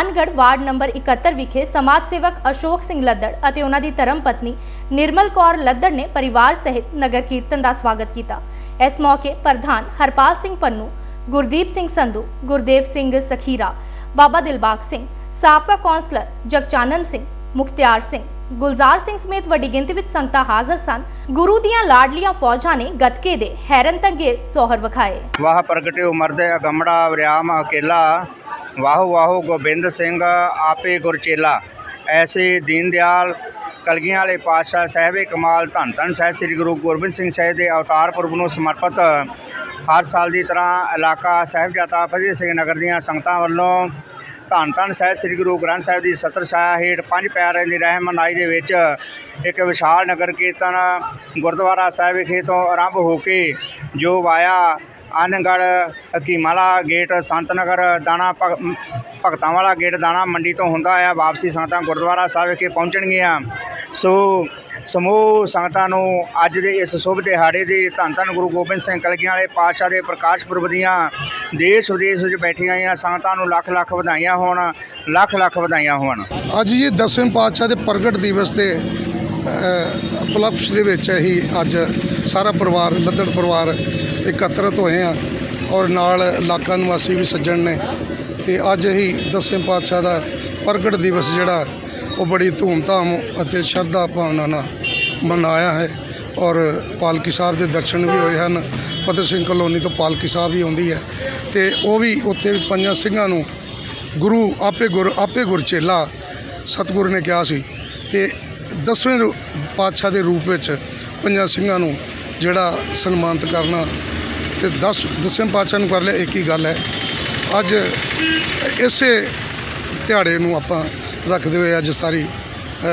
ਅਨਗੜ ਵਾਰਡ ਨੰਬਰ 71 ਵਿਖੇ ਸਮਾਜ ਸੇਵਕ ਅਸ਼ੋਕ ਸਿੰਘ ਲੱਦੜ ਅਤੇ ਉਹਨਾਂ ਦੀ ਧਰਮ ਪਤਨੀ ਨਿਰਮਲ ਕੌਰ ਲੱਦੜ ਨੇ ਪਰਿਵਾਰ ਸਹਿਤ ਨਗਰ ਕੀਰਤਨ ਦਾ ਸਵਾਗਤ ਕੀਤਾ। ਇਸ ਮੌਕੇ ਪ੍ਰਧਾਨ ਹਰਪਾਲ ਸਿੰਘ ਪੰਨੂ, ਗੁਰਦੀਪ ਸਿੰਘ ਸੰਧੂ, ਗੁਰਦੇਵ ਸਿੰਘ ਸਖੀਰਾ, ਬਾਬਾ ਦਿਲਬਾਗ ਸਿੰਘ, ਸਾਬਕਾ ਕੌਂਸਲਰ ਜਗਚਾਨਨ ਸਿੰਘ ਮੁਖਤਿਆਰ ਸਿੰਘ। ਗੁਲਜ਼ਾਰ ਸਿੰਘ ਸਮੇਤ ਵੱਡੀ ਗਿਣਤੀ ਵਿੱਚ ਸੰਗਤਾਂ ਹਾਜ਼ਰ ਸਨ। ਗੁਰੂ ਦੀਆਂ ਲਾਡਲੀਆਂ ਫੌਜਾਂ ਨੇ ਗੱਤਕੇ ਦੇ ਹੈਰਨ ਤੰਗੇ ਸੋਹਰ ਵਿਖਾਏ। ਵਾਹ ਪ੍ਰਗਟਿਓ ਮਰਦੇ ਅਗੰਮੜਾ ਵਰਿਆਮ, ਅਕੇਲਾ। ਵਾਹੋ ਵਾਹੋ, ਗੋਬਿੰਦ ਸਿੰਘ, ਆਪੇ ਗੁਰਚੇਲਾ ਐਸੇ ਦੀਨ ਦਿਆਲ, ਕਲਗੀਆਂ ਵਾਲੇ ਪਾਤਸ਼ਾਹ ਸਾਹਿਬੇ ਕਮਾਲ। ਧੰਨ ਧੰਨ ਸਾਹਿਬ ਸ੍ਰੀ ਗੁਰੂ ਗੋਬਿੰਦ ਸਿੰਘ ਸਾਹਿਬ ਦੇ ਅਵਤਾਰ ਪੁਰਬ ਨੂੰ ਸਮਰਪਿਤ। ਹਰ ਸਾਲ ਦੀ ਤਰ੍ਹਾਂ ਇਲਾਕਾ ਸਾਹਿਬਜ਼ਾਦਾ ਫਤਿਹ ਸਿੰਘ ਨਗਰ ਦੀਆਂ ਸੰਗਤਾਂ ਵੱਲੋਂ ਧੰਨ ਧੰਨ ਸਾਹਿਬ, ਸ੍ਰੀ ਗੁਰੂ ਗ੍ਰੰਥ ਸਾਹਿਬ ਦੀ ਸਤਰ ਛਾਇਆ ਹੇਠ ਪੰਜ ਪਿਆਰਿਆਂ ਦੀ ਰਹਿਮਨਾਈ ਦੇ ਵਿੱਚ ਇੱਕ ਵਿਸ਼ਾਲ ਨਗਰ ਕੀਰਤਨ ਗੁਰਦੁਆਰਾ ਸਾਹਿਬ ਵਿਖੇ ਤੋਂ ਆਰੰਭ ਹੋ ਕੇ ਜੋ ਵਾਇਆ ਅਨਗੜ ਹਕੀਮਾਲਾ ਗੇਟ ਸੰਤ ਨਗਰ ਦਾਣਾ ਭਗ- ਭਗਤਾਂ ਵਾਲਾ ਗੇਟ, ਦਾਣਾ ਮੰਡੀ ਤੋਂ ਹੁੰਦਾ ਆ ਵਾਪਸੀ ਸੰਤਾਂ ਗੁਰਦੁਆਰਾ ਸਾਹਿਬ ਵਿਖੇ ਪਹੁੰਚਣਗੀਆਂ। ਸੋ ਸਮੂਹ ਸੰਗਤਾਂ ਨੂੰ ਅੱਜ ਦੇ ਇਸ ਸ਼ੁਭ ਦਿਹਾੜੇ ਦੇ ਧੰਨ ਧੰਨ ਗੁਰੂ ਗੋਬਿੰਦ ਸਿੰਘ ਕਲਗੀਆਂ ਵਾਲੇ ਪਾਤਸ਼ਾਹ ਦੇ ਪ੍ਰਕਾਸ਼ ਪੁਰਬ ਦੀਆਂ ਦੇਸ਼ ਵਿਦੇਸ਼ ਵਿੱਚ ਬੈਠੀਆਂ ਹੋਈਆਂ ਸੰਗਤਾਂ ਨੂੰ ਲੱਖ ਲੱਖ ਵਧਾਈਆਂ ਹੋਣ ਲੱਖ ਲੱਖ ਵਧਾਈਆਂ ਹੋਣ। ਅੱਜ ਜੀ ਦਸਵੇਂ ਪਾਤਸ਼ਾਹ ਦੇ ਪ੍ਰਗਟ ਦਿਵਸ ਤੇ ਅ, ਦੇ ਵਿੱਚ ਅਸੀਂ ਅੱਜ ਸਾਰਾ ਪਰਿਵਾਰ ਲੱਦੜ ਪਰਿਵਾਰ ਇਕੱਤਰਤ ਹੋਏ ਆ ਔਰ ਨਾਲ ਇਲਾਕਾ ਨਿਵਾਸੀ ਵੀ ਸੱਜਣ ਨੇ। ਤੇ ਅੱਜ ਹੀ ਦਸਵੇਂ ਪਾਤਸ਼ਾਹ ਦਾ ਪ੍ਰਗਟ ਦਿਵਸ ਜਿਹੜਾ ਉਹ ਬੜੀ ਧੂਮਧਾਮ ਅਤੇ ਸ਼ਰਧਾ ਭਾਵਨਾ ਨਾਲ ਮਨਾਇਆ ਹੈ ਔਰ ਪਾਲਕੀ ਸਾਹਿਬ ਦੇ ਦਰਸ਼ਨ ਵੀ ਹੋਏ ਹਨ। ਫਤਿਹ ਸਿੰਘ ਕਲੋਨੀ ਤੋਂ ਪਾਲਕੀ ਸਾਹਿਬ ਵੀ ਆਉਂਦੀ ਹੈ ਤੇ ਉਹ ਵੀ ਉੱਥੇ ਪੰਜਾਂ ਸਿੰਘਾਂ ਨੂੰ ਗੁਰੂ ਆਪੇ ਗੁਰ ਆਪੇ ਗੁਰ ਚੇਲਾ ਸਤਿਗੁਰੂ ਨੇ ਕਿਹਾ ਸੀ ਤੇ ਦਸਵੇਂ ਪਾਤਸ਼ਾਹ ਦੇ ਰੂਪ ਵਿੱਚ ਪੰਜਾਂ ਸਿੰਘਾਂ ਨੂੰ ਜਿਹੜਾ ਸਨਮਾਨਿਤ ਕਰਨਾ ਤੇ 10 ਦਸਵੇਂ ਪਾਤਸ਼ਾਹ ਨੂੰ ਕਰ ਲਿਆ, ਇੱਕ ਹੀ ਗੱਲ ਹੈ। ਅੱਜ ਇਸੇ ਦਿਹਾੜੇ ਨੂੰ ਆਪਾਂ ਰੱਖਦੇ ਹੋਏ ਅੱਜ ਸਾਰੀ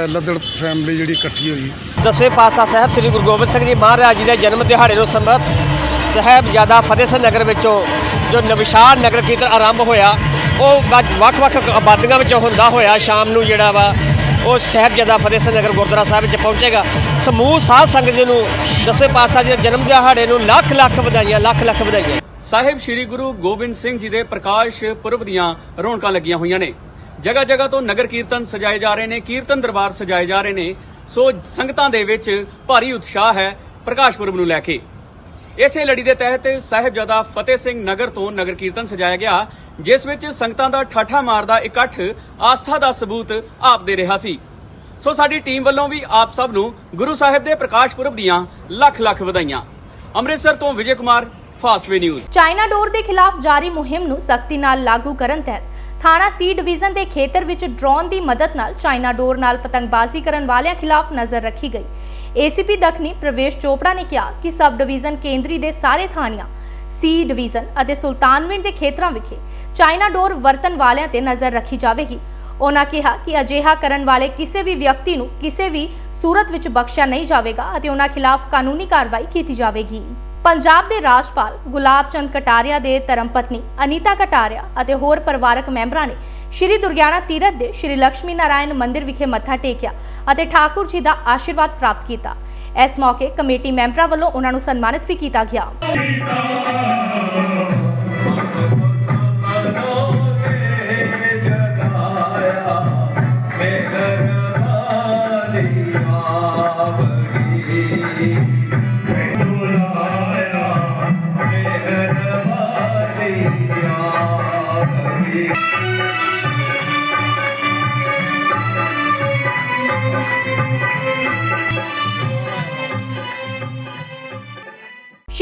ਲੱਦੜ ਫੈਮਿਲੀ ਜਿਹੜੀ ਇਕੱਠੀ ਹੋਈ ਦਸਵੇਂ ਪਾਤਸ਼ਾਹ ਸਾਹਿਬ ਸ੍ਰੀ ਗੁਰੂ ਗੋਬਿੰਦ ਸਿੰਘ ਜੀ ਮਹਾਰਾਜ ਜੀ ਦੇ ਜਨਮ ਦਿਹਾੜੇ ਨੂੰ ਸਮਰਪਿਤ ਸਾਹਿਬਜ਼ਾਦਾ ਫਤਿਹ ਸਿੰਘ ਨਗਰ ਵਿੱਚੋਂ ਜੋ ਨਵਿਸ਼ਾਲ ਨਗਰ ਕੀਰਤਨ ਆਰੰਭ ਹੋਇਆ ਉਹ ਵੱਖ- ਵੱਖ-ਵੱਖ ਆਬਾਦੀਆਂ ਵਿੱਚੋਂ ਹੁੰਦਾ ਹੋਇਆ ਸ਼ਾਮ ਨੂੰ ਜਿਹੜਾ ਵਾ ਉਹ ਸਾਹਿਬਜ਼ਾਦਾ ਫਤਿਹ ਸਿੰਘ ਨਗਰ ਗੁਰਦੁਆਰਾ ਸਾਹਿਬ ਵਿੱਚ ਪਹੁੰਚੇਗਾ। ਸਮੂਹ ਸਾਧ ਸੰਗਤ ਜੀ ਨੂੰ ਦਸਵੇਂ ਪਾਤਸ਼ਾਹ ਜੀ ਦੇ ਜਨਮ ਦਿਹਾੜੇ ਨੂੰ ਲੱਖ ਲੱਖ ਵਧਾਈਆਂ ਲੱਖ ਲੱਖ ਵਧਾਈਆਂ। ਸਾਹਿਬ ਸ੍ਰੀ ਗੁਰੂ ਗੋਬਿੰਦ ਸਿੰਘ ਜੀ ਦੇ ਪ੍ਰਕਾਸ਼ ਪੁਰਬ ਦੀਆਂ ਰੌਣਕਾਂ ਲੱਗੀਆਂ ਹੋਈਆਂ ਨੇ। ਜਗ੍ਹਾ ਜਗ੍ਹਾ ਤੋਂ ਨਗਰ ਕੀਰਤਨ ਸਜਾਏ ਜਾ ਰਹੇ ਨੇ, ਕੀਰਤਨ ਦਰਬਾਰ ਸਜਾਏ ਜਾ ਰਹੇ ਨੇ। ਸੋ ਸੰਗਤਾਂ ਦੇ ਵਿੱਚ ਭਾਰੀ ਉਤਸ਼ਾਹ ਹੈ ਪ੍ਰਕਾਸ਼ ਪੁਰਬ ਨੂੰ ਲੈ ਕੇ। ਇਸੇ ਲੜੀ ਦੇ ਤਹਿਤ ਸਾਹਿਬਜ਼ਾਦਾ ਫਤਿਹ ਸਿੰਘ ਨਗਰ ਤੋਂ ਨਗਰ ਕੀਰਤਨ ਸਜਾਇਆ ਗਿਆ, ਜਿਸ ਵਿੱਚ ਸੰਗਤਾਂ ਦਾ ਠਾਠਾ ਮਾਰਦਾ ਇਕੱਠ ਆਸਥਾ ਦਾ ਸਬੂਤ ਆਪ ਦੇ ਰਿਹਾ ਸੀ। ਸੋ ਸਾਡੀ ਟੀਮ ਵੱਲੋਂ ਵੀ ਆਪ ਸਭ ਨੂੰ ਗੁਰੂ ਸਾਹਿਬ ਦੇ ਪ੍ਰਕਾਸ਼ ਪੁਰਬ ਦੀਆਂ ਲੱਖ ਲੱਖ ਵਧਾਈਆਂ। ਅੰਮ੍ਰਿਤਸਰ ਤੋਂ Vijay Kumar Fastway news. China ਡੋਰ ਦੇ ਖਿਲਾਫ ਜਾਰੀ ਮੁਹਿੰਮ ਨੂੰ ਸਖਤੀ ਨਾਲ ਲਾਗੂ ਕਰਨ ਤਹਿਤ ਥਾਣਾ ਸੀ ਡਿਵੀਜ਼ਨ ਦੇ ਖੇਤਰ ਵਿੱਚ ਡਰੋਨ ਦੀ ਮਦਦ ਨਾਲ ਚਾਈਨਾ ਡੋਰ ਨਾਲ ਪਤੰਗਬਾਜ਼ੀ ਕਰਨ ਵਾਲਿਆਂ ਖਿਲਾਫ ਨਜ਼ਰ ਰੱਖੀ ਗਈ। ਏਸੀਪੀ ਦਖਨੀ ਪ੍ਰਵੇਸ਼ ਚੋਪੜਾ ਨੇ ਕਿਹਾ ਕਿ ਸਬ ਡਿਵੀਜ਼ਨ ਕੇਂਦਰੀ ਦੇ ਸਾਰੇ ਥਾਣਿਆਂ, ਸੀ ਡਿਵੀਜ਼ਨ ਅਤੇ ਸੁਲਤਾਨਵਿੰਡ ਦੇ ਖੇਤਰਾਂ ਵਿਖੇ ਚਾਈਨਾ ਡੋਰ ਵਰਤਣ ਵਾਲਿਆਂ ਤੇ ਨਜ਼ਰ ਰੱਖੀ ਜਾਵੇਗੀ। ਉਹਨਾਂ ਕਿਹਾ ਕਿ ਅਜਿਹਾ ਕਰਨ ਵਾਲੇ ਕਿਸੇ ਵੀ ਵਿਅਕਤੀ ਨੂੰ ਕਿਸੇ ਵੀ ਸੂਰਤ ਵਿੱਚ ਬਖਸ਼ਿਆ ਨਹੀਂ ਜਾਵੇਗਾ ਅਤੇ ਉਹਨਾਂ ਖਿਲਾਫ ਕਾਨੂੰਨੀ ਕਾਰਵਾਈ ਕੀਤੀ ਜਾਵੇਗੀ। ਪੰਜਾਬ ਦੇ ਰਾਜਪਾਲ ਗੁਲਾਬ ਚੰਦ ਕਟਾਰੀਆ ਦੇ ਧਰਮ ਪਤਨੀ ਅਨੀਤਾ ਕਟਾਰੀਆ ਅਤੇ ਹੋਰ ਪਰਿਵਾਰਕ ਮੈਂਬਰਾਂ ਨੇ ਸ਼੍ਰੀ ਦੁਰਗਿਆਣਾ ਤੀਰਥ ਦੇ ਸ਼੍ਰੀ ਲక్ష్ਮੀ ਨਾਰਾਇਣ ਮੰਦਿਰ ਵਿਖੇ ਮੱਥਾ ਟੇਕਿਆ ਅਤੇ ਠਾਕੁਰ ਜੀ ਦਾ ਆਸ਼ੀਰਵਾਦ ਪ੍ਰਾਪਤ ਕੀਤਾ। ਇਸ ਮੌਕੇ ਕਮੇਟੀ ਮੈਂਬਰਾਂ ਵੱਲੋਂ ਉਹਨਾਂ ਨੂੰ ਸਨਮਾਨਿਤ ਵੀ ਕੀਤਾ ਗਿਆ।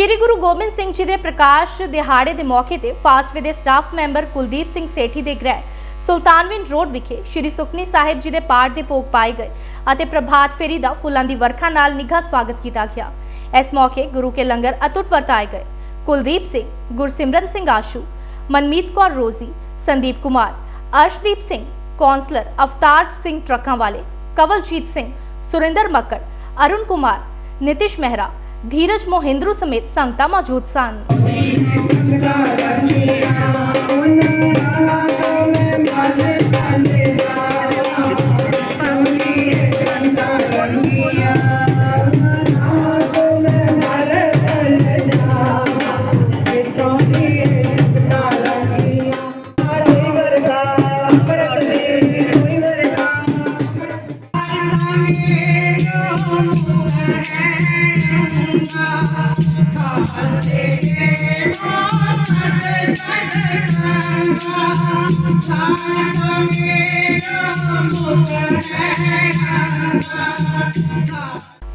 ਸ਼੍ਰੀ ਗੁਰੂ ਗੋਬਿੰਦ ਸਿੰਘ ਜੀ ਦੇ ਪ੍ਰਕਾਸ਼ ਦਿਹਾੜੇ ਦੇ ਮੌਕੇ ਤੇ ਫਾਸਟਵੇ ਦੇ ਸਟਾਫ ਮੈਂਬਰ ਕੁਲਦੀਪ ਸਿੰਘ ਸੇਠੀ ਦੇ ਗ੍ਰਹਿ ਸੁਲਤਾਨਵਿੰਡ ਰੋਡ ਵਿਖੇ ਸ਼੍ਰੀ ਸੁਖਨੀ ਸਾਹਿਬ ਜੀ ਦੇ ਪਾਠ ਦੇ ਭੋਗ ਪਾਏ ਗਏ ਅਤੇ ਪ੍ਰਭਾਤ ਫੇਰੀ ਦਾ ਫੁੱਲਾਂ ਦੀ ਵਰਖਾ ਨਾਲ ਨਿੱਘਾ ਸਵਾਗਤ ਕੀਤਾ ਗਿਆ। ਇਸ ਮੌਕੇ ਗੁਰੂ ਕੇ ਲੰਗਰ ਅਤੁੱਟ ਵਰਤਾਏ ਗਏ। ਕੁਲਦੀਪ ਸਿੰਘ, ਗੁਰਸਿਮਰਨ ਸਿੰਘ ਆਸ਼ੂ, ਮਨਮੀਤ ਕੌਰ ਰੋਜ਼ੀ, ਸੰਦੀਪ ਕੁਮਾਰ, ਅਰਸ਼ਦੀਪ ਸਿੰਘ, ਕੌਂਸਲਰ ਅਵਤਾਰ ਸਿੰਘ ਟਰੱਕਾਂ ਵਾਲੇ, ਕਵਲਜੀਤ ਸਿੰਘ, ਸੁਰਿੰਦਰ ਮੱਕੜ, ਅਰੁਣ ਕੁਮਾਰ, ਨਿਤਿਸ਼ ਮਹਿਰਾ ਧੀਰਜ ਮੋਹਿੰਦਰੂ ਸਮੇਤ ਸੰਗਤਾਂ ਮੌਜੂਦ ਸਨ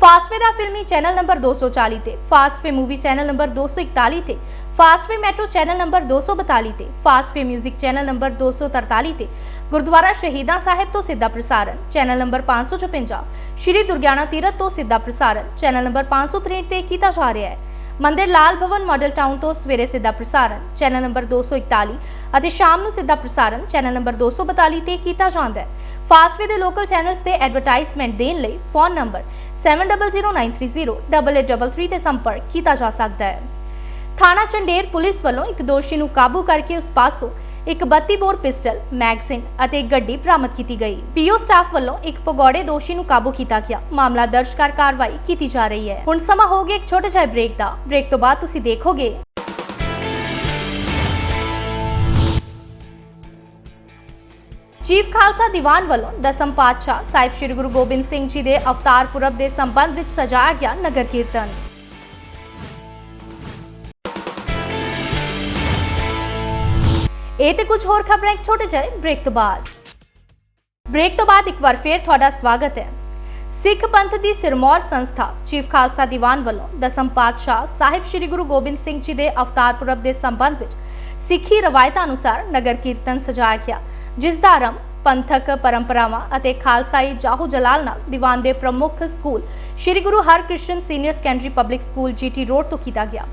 ਫਾਸਟਵੇ ਦਾ ਫਿਲਮੀ ਚੈਨਲ ਨੰਬਰ 240 ਤੇ ਫਾਸਟਵੇ ਮੂਵੀ ਚੈਨਲ ਨੰਬਰ 241 ਤੇ ਫਾਸਟਵੇ ਮੈਟਰੋ ਚੈਨਲ ਨੰਬਰ 242 ਤੇ ਫਾਸਟਵੇ 뮤직 ਚੈਨਲ ਨੰਬਰ 243 ਤੇ, ਗੁਰਦੁਆਰਾ ਸ਼ਹੀਦਾਂ ਸਾਹਿਬ ਤੋਂ ਸਿੱਧਾ ਪ੍ਰਸਾਰਣ, ਚੈਨਲ ਨੰਬਰ 556 ਸ਼੍ਰੀ ਦੁਰਗਿਆਣਾ ਤੀਰਥ ਤੋਂ ਸਿੱਧਾ ਪ੍ਰਸਾਰਣ, ਚੈਨਲ ਨੰਬਰ 563 ਤੇ ਕੀਤਾ ਜਾ ਰਿਹਾ ਹੈ। ਮੰਦਿਰ ਲਾਲ ਭਵਨ ਮਾਡਲ ਟਾਊਨ ਤੋਂ ਸਵੇਰੇ ਸਿੱਧਾ ਪ੍ਰਸਾਰਣ, ਚੈਨਲ ਨੰਬਰ 241 ਅਤੇ ਸ਼ਾਮ ਨੂੰ ਸਿੱਧਾ ਪ੍ਰਸਾਰਣ, ਚੈਨਲ ਨੰਬਰ 242 ਤੇ ਕੀਤਾ ਜਾਂਦਾ ਹੈ। ਫਾਸਟਵੇ ਦੇ ਲੋਕਲ ਚੈਨਲਸ ਤੇ ਐਡਵਰਟਾਈਜ਼ਮੈਂਟ ਦੇਣ ਲਈ ਫੋਨ ਨੰਬਰ 7009308833 ਤੇ ਸੰਪਰਕ ਕੀਤਾ ਜਾ ਸਕਦਾ ਹੈ। ਥਾਣਾ ਚੰਡੇਰ ਪੁਲਿਸ ਵੱਲੋਂ ਇੱਕ ਦੋਸ਼ੀ ਨੂੰ ਕਾਬੂ ਕਰਕੇ ਉਸ ਪਾਸੋਂ ਇੱਕ 32 ਬੋਰ ਪਿਸਟਲ, ਮੈਗਜ਼ੀਨ ਅਤੇ ਗੱਡੀ ਬਰਾਮਦ ਕੀਤੀ ਗਈ। ਪੀਓ ਸਟਾਫ ਵੱਲੋਂ ਇੱਕ ਪਗੌੜੇ ਦੋਸ਼ੀ ਨੂੰ ਕਾਬੂ ਕੀਤਾ ਗਿਆ। ਮਾਮਲਾ ਦਰਜ ਕਰ ਕਾਰਵਾਈ ਕੀਤੀ ਜਾ ਰਹੀ ਹੈ। ਹੁਣ ਸਮਾਂ ਹੋ ਗਿਆ ਇੱਕ ਛੋਟੇ ਜਿਹੇ ਬ੍ਰੇਕ ਦਾ। ਬ੍ਰੇਕ ਤੋਂ ਬਾਅਦ ਤੁਸੀਂ ਦੇਖੋਗੇ ਚੀਫ ਖਾਲਸਾ ਦੀਵਾਨ ਵੱਲੋਂ ਦਸਮ ਪਾਤਸ਼ਾਹ ਸਾਹਿਬ ਸ੍ਰੀ ਗੁਰੂ ਗੋਬਿੰਦ ਸਿੰਘ ਜੀ ਦੇ ਅਵਤਾਰ ਪੁਰਬ ਦੇ ਸੰਬੰਧ ਵਿੱਚ ਸਜਾਇਆ ਗਿਆ ਨਗਰ ਕੀਰਤਨ ਇਹ ਤੇ ਕੁਝ ਹੋਰ ਖਬਰਾਂ ਇੱਕ ਛੋਟੇ ਜਿਹੇ ਬ੍ਰੇਕ ਤੋਂ ਬਾਅਦ ਬ੍ਰੇਕ ਤੋਂ ਬਾਅਦ ਇੱਕ ਵਾਰ ਫੇਰ ਤੁਹਾਡਾ ਸਵਾਗਤ ਹੈ ਸਿੱਖ ਪੰਥ ਦੀ ਸਿਰਮੌਰ ਸੰਸਥਾ ਚੀਫ ਖਾਲਸਾ ਦੀਵਾਨ ਵੱਲੋਂ ਦਸਮ ਪਾਤਸ਼ਾਹ ਸਾਹਿਬ ਸ੍ਰੀ ਗੁਰੂ ਗੋਬਿੰਦ ਸਿੰਘ ਜੀ ਦੇ ਅਵਤਾਰ ਪੁਰਬ ਦੇ ਸੰਬੰਧ ਵਿੱਚ ਸਿੱਖੀ ਰਵਾਇਤਾਂ ਅਨੁਸਾਰ ਨਗਰ ਕੀਰਤਨ ਸਜਾਇਆ ਗਿਆ ਜਿਸ ਦਾ ਆਰੰਭ ਪੰਥਕ ਪਰੰਪਰਾਵਾਂ ਅਤੇ ਖਾਲਸਾਈ ਜਾਹੋ ਜਲਾਲ ਨਾਲ ਦੀਵਾਨ ਦੇ ਪ੍ਰਮੁੱਖ school Sri Guru Harkrishan senior secondary public school GT road ਤੋਂ ਕੀਤਾ ਗਿਆ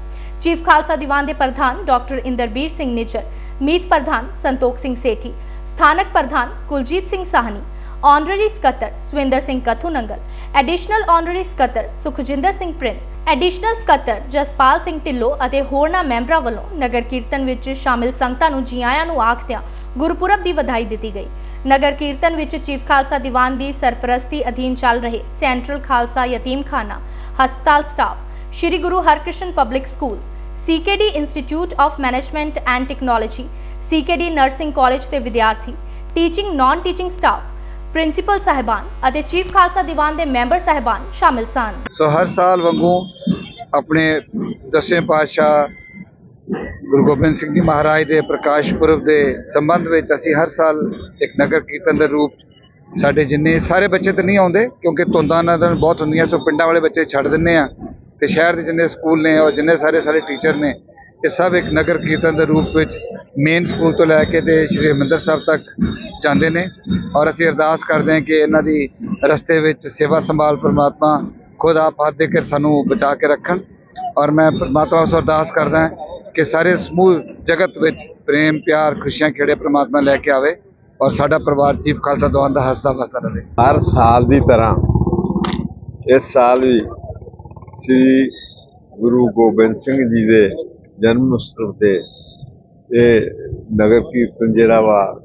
ਚੀਫ ਖਾਲਸਾ ਦੀਵਾਨ ਦੇ ਪ੍ਰਧਾਨ ਡਾਕਟਰ ਇੰਦਰਬੀਰ ਸਿੰਘ ਨਿੱਜਰ ਮੀਤ ਪ੍ਰਧਾਨ ਸੰਤੋਖ ਸਿੰਘ ਸੇਠੀ, ਸਥਾਨਕ ਪ੍ਰਧਾਨ ਕੁਲਜੀਤ ਸਿੰਘ ਸਾਹਨੀ ਆਨਰਰੀ ਸਕੱਤਰ ਸਵਿੰਦਰ ਸਿੰਘ ਕਥੂ ਨੰਗਲ ਐਡੀਸ਼ਨਲ ਆਨਰਰੀ ਸਕੱਤਰ ਸੁਖਜਿੰਦਰ ਸਿੰਘ ਪ੍ਰਿੰਸ ਐਡੀਸ਼ਨਲ ਸਕੱਤਰ ਜਸਪਾਲ ਸਿੰਘ ਢਿੱਲੋਂ ਅਤੇ ਹੋਰਨਾਂ ਮੈਂਬਰਾਂ ਵੱਲੋਂ ਨਗਰ ਕੀਰਤਨ ਵਿੱਚ ਸ਼ਾਮਿਲ ਸੰਗਤਾਂ ਨੂੰ ਜੀ ਆਇਆਂ ਨੂੰ ਆਖਦਿਆਂ ਗੁਰਪੁਰਬ ਦੀ ਵਧਾਈ ਦਿੱਤੀ ਗਈ। ਨਗਰ ਕੀਰਤਨ ਵਿੱਚ ਚੀਫ ਖਾਲਸਾ ਦੀਵਾਨ ਦੀ ਸਰਪ੍ਰਸਤੀ ਅਧੀਨ ਚੱਲ ਰਹੇ ਸੈਂਟਰਲ ਖਾਲਸਾ ਯਤੀਮਖਾਨਾ, ਹਸਪਤਾਲ staff, Shri Guru Harkrishan public schools CKD institute of management and technology CKD nursing college ਦੇ ਵਿਦਿਆਰਥੀ teaching non teaching staff principal ਸਾਹਿਬਾਨ ਅਤੇ ਚੀਫ ਖਾਲਸਾ ਦੀਵਾਨ ਦੇ ਮੈਂਬਰ ਸਾਹਿਬਾਨ ਸ਼ਾਮਿਲ ਸਨ। ਸੋ ਹਰ ਸਾਲ ਵਾਂਗੂ ਆਪਣੇ ਦਸਵੇਂ ਪਾਤਸ਼ਾਹ ਗੁਰੂ ਗੋਬਿੰਦ ਸਿੰਘ ਜੀ ਮਹਾਰਾਜ ਦੇ ਪ੍ਰਕਾਸ਼ ਪੁਰਬ ਦੇ ਸੰਬੰਧ ਵਿੱਚ ਅਸੀਂ ਹਰ ਸਾਲ ਇੱਕ ਨਗਰ ਕੀਰਤਨ ਦੇ ਰੂਪ ਸਾਡੇ ਜਿੰਨੇ ਸਾਰੇ ਬੱਚੇ ਤਾਂ ਨਹੀਂ ਆਉਂਦੇ ਕਿਉਂਕਿ ਧੁੰਦਾਂ ਨਾਲ ਬਹੁਤ ਹੁੰਦੀਆਂ, ਸੋ ਪਿੰਡਾਂ ਵਾਲੇ ਬੱਚੇ ਛੱਡ ਦਿੰਨੇ ਆ। ਤੇ ਸ਼ਹਿਰ ਦੇ ਜਿੰਨੇ ਸਕੂਲ ਨੇ ਔਰ ਜਿੰਨੇ ਸਾਰੇ ਸਾਰੇ ਟੀਚਰ ਨੇ, ਇਹ ਸਭ ਇੱਕ ਨਗਰ ਕੀਰਤਨ ਦੇ ਰੂਪ ਵਿੱਚ ਮੇਨ ਸਕੂਲ ਤੋਂ ਲੈ ਕੇ ਤੇ ਸ਼੍ਰੀ ਹਰਿਮੰਦਰ ਸਾਹਿਬ ਤੱਕ ਜਾਂਦੇ ਨੇ। ਔਰ ਅਸੀਂ ਅਰਦਾਸ ਕਰਦੇ ਹਾਂ ਕਿ ਇਹਨਾਂ ਦੀ ਰਸਤੇ ਵਿੱਚ ਸੇਵਾ ਸੰਭਾਲ ਪਰਮਾਤਮਾ ਖੁਦ ਆਪ ਹੱਥ ਦੇ ਕੇ ਸਾਨੂੰ ਬਚਾ ਕੇ ਰੱਖਣ। ਔਰ ਮੈਂ ਪਰਮਾਤਮਾ ਤੋਂ ਅਰਦਾਸ ਕਰਦਾ ਹਾਂ ਕਿ ਸਾਰੇ ਸਮੂਹ ਜਗਤ ਵਿੱਚ ਪ੍ਰੇਮ, ਪਿਆਰ, ਖੁਸ਼ੀਆਂ ਖੇੜੇ ਪਰਮਾਤਮਾ ਲੈ ਕੇ ਆਵੇ ਔਰ ਸਾਡਾ ਪਰਿਵਾਰ ਚੀਫ ਖਾਲਸਾ ਦੀਵਾਨ ਦਾ ਹੱਸਾ ਵਸਾ ਰਹੇ। ਹਰ ਸਾਲ ਦੀ ਤਰ੍ਹਾਂ ਇਸ ਸਾਲ ਵੀ ਸ੍ਰੀ ਗੁਰੂ ਗੋਬਿੰਦ ਸਿੰਘ ਜੀ ਦੇ ਜਨਮ ਉਤਸਵ ਤੇ ਇਹ ਨਗਰ ਕੀਰਤਨ ਜਿਹੜਾ ਵਾ,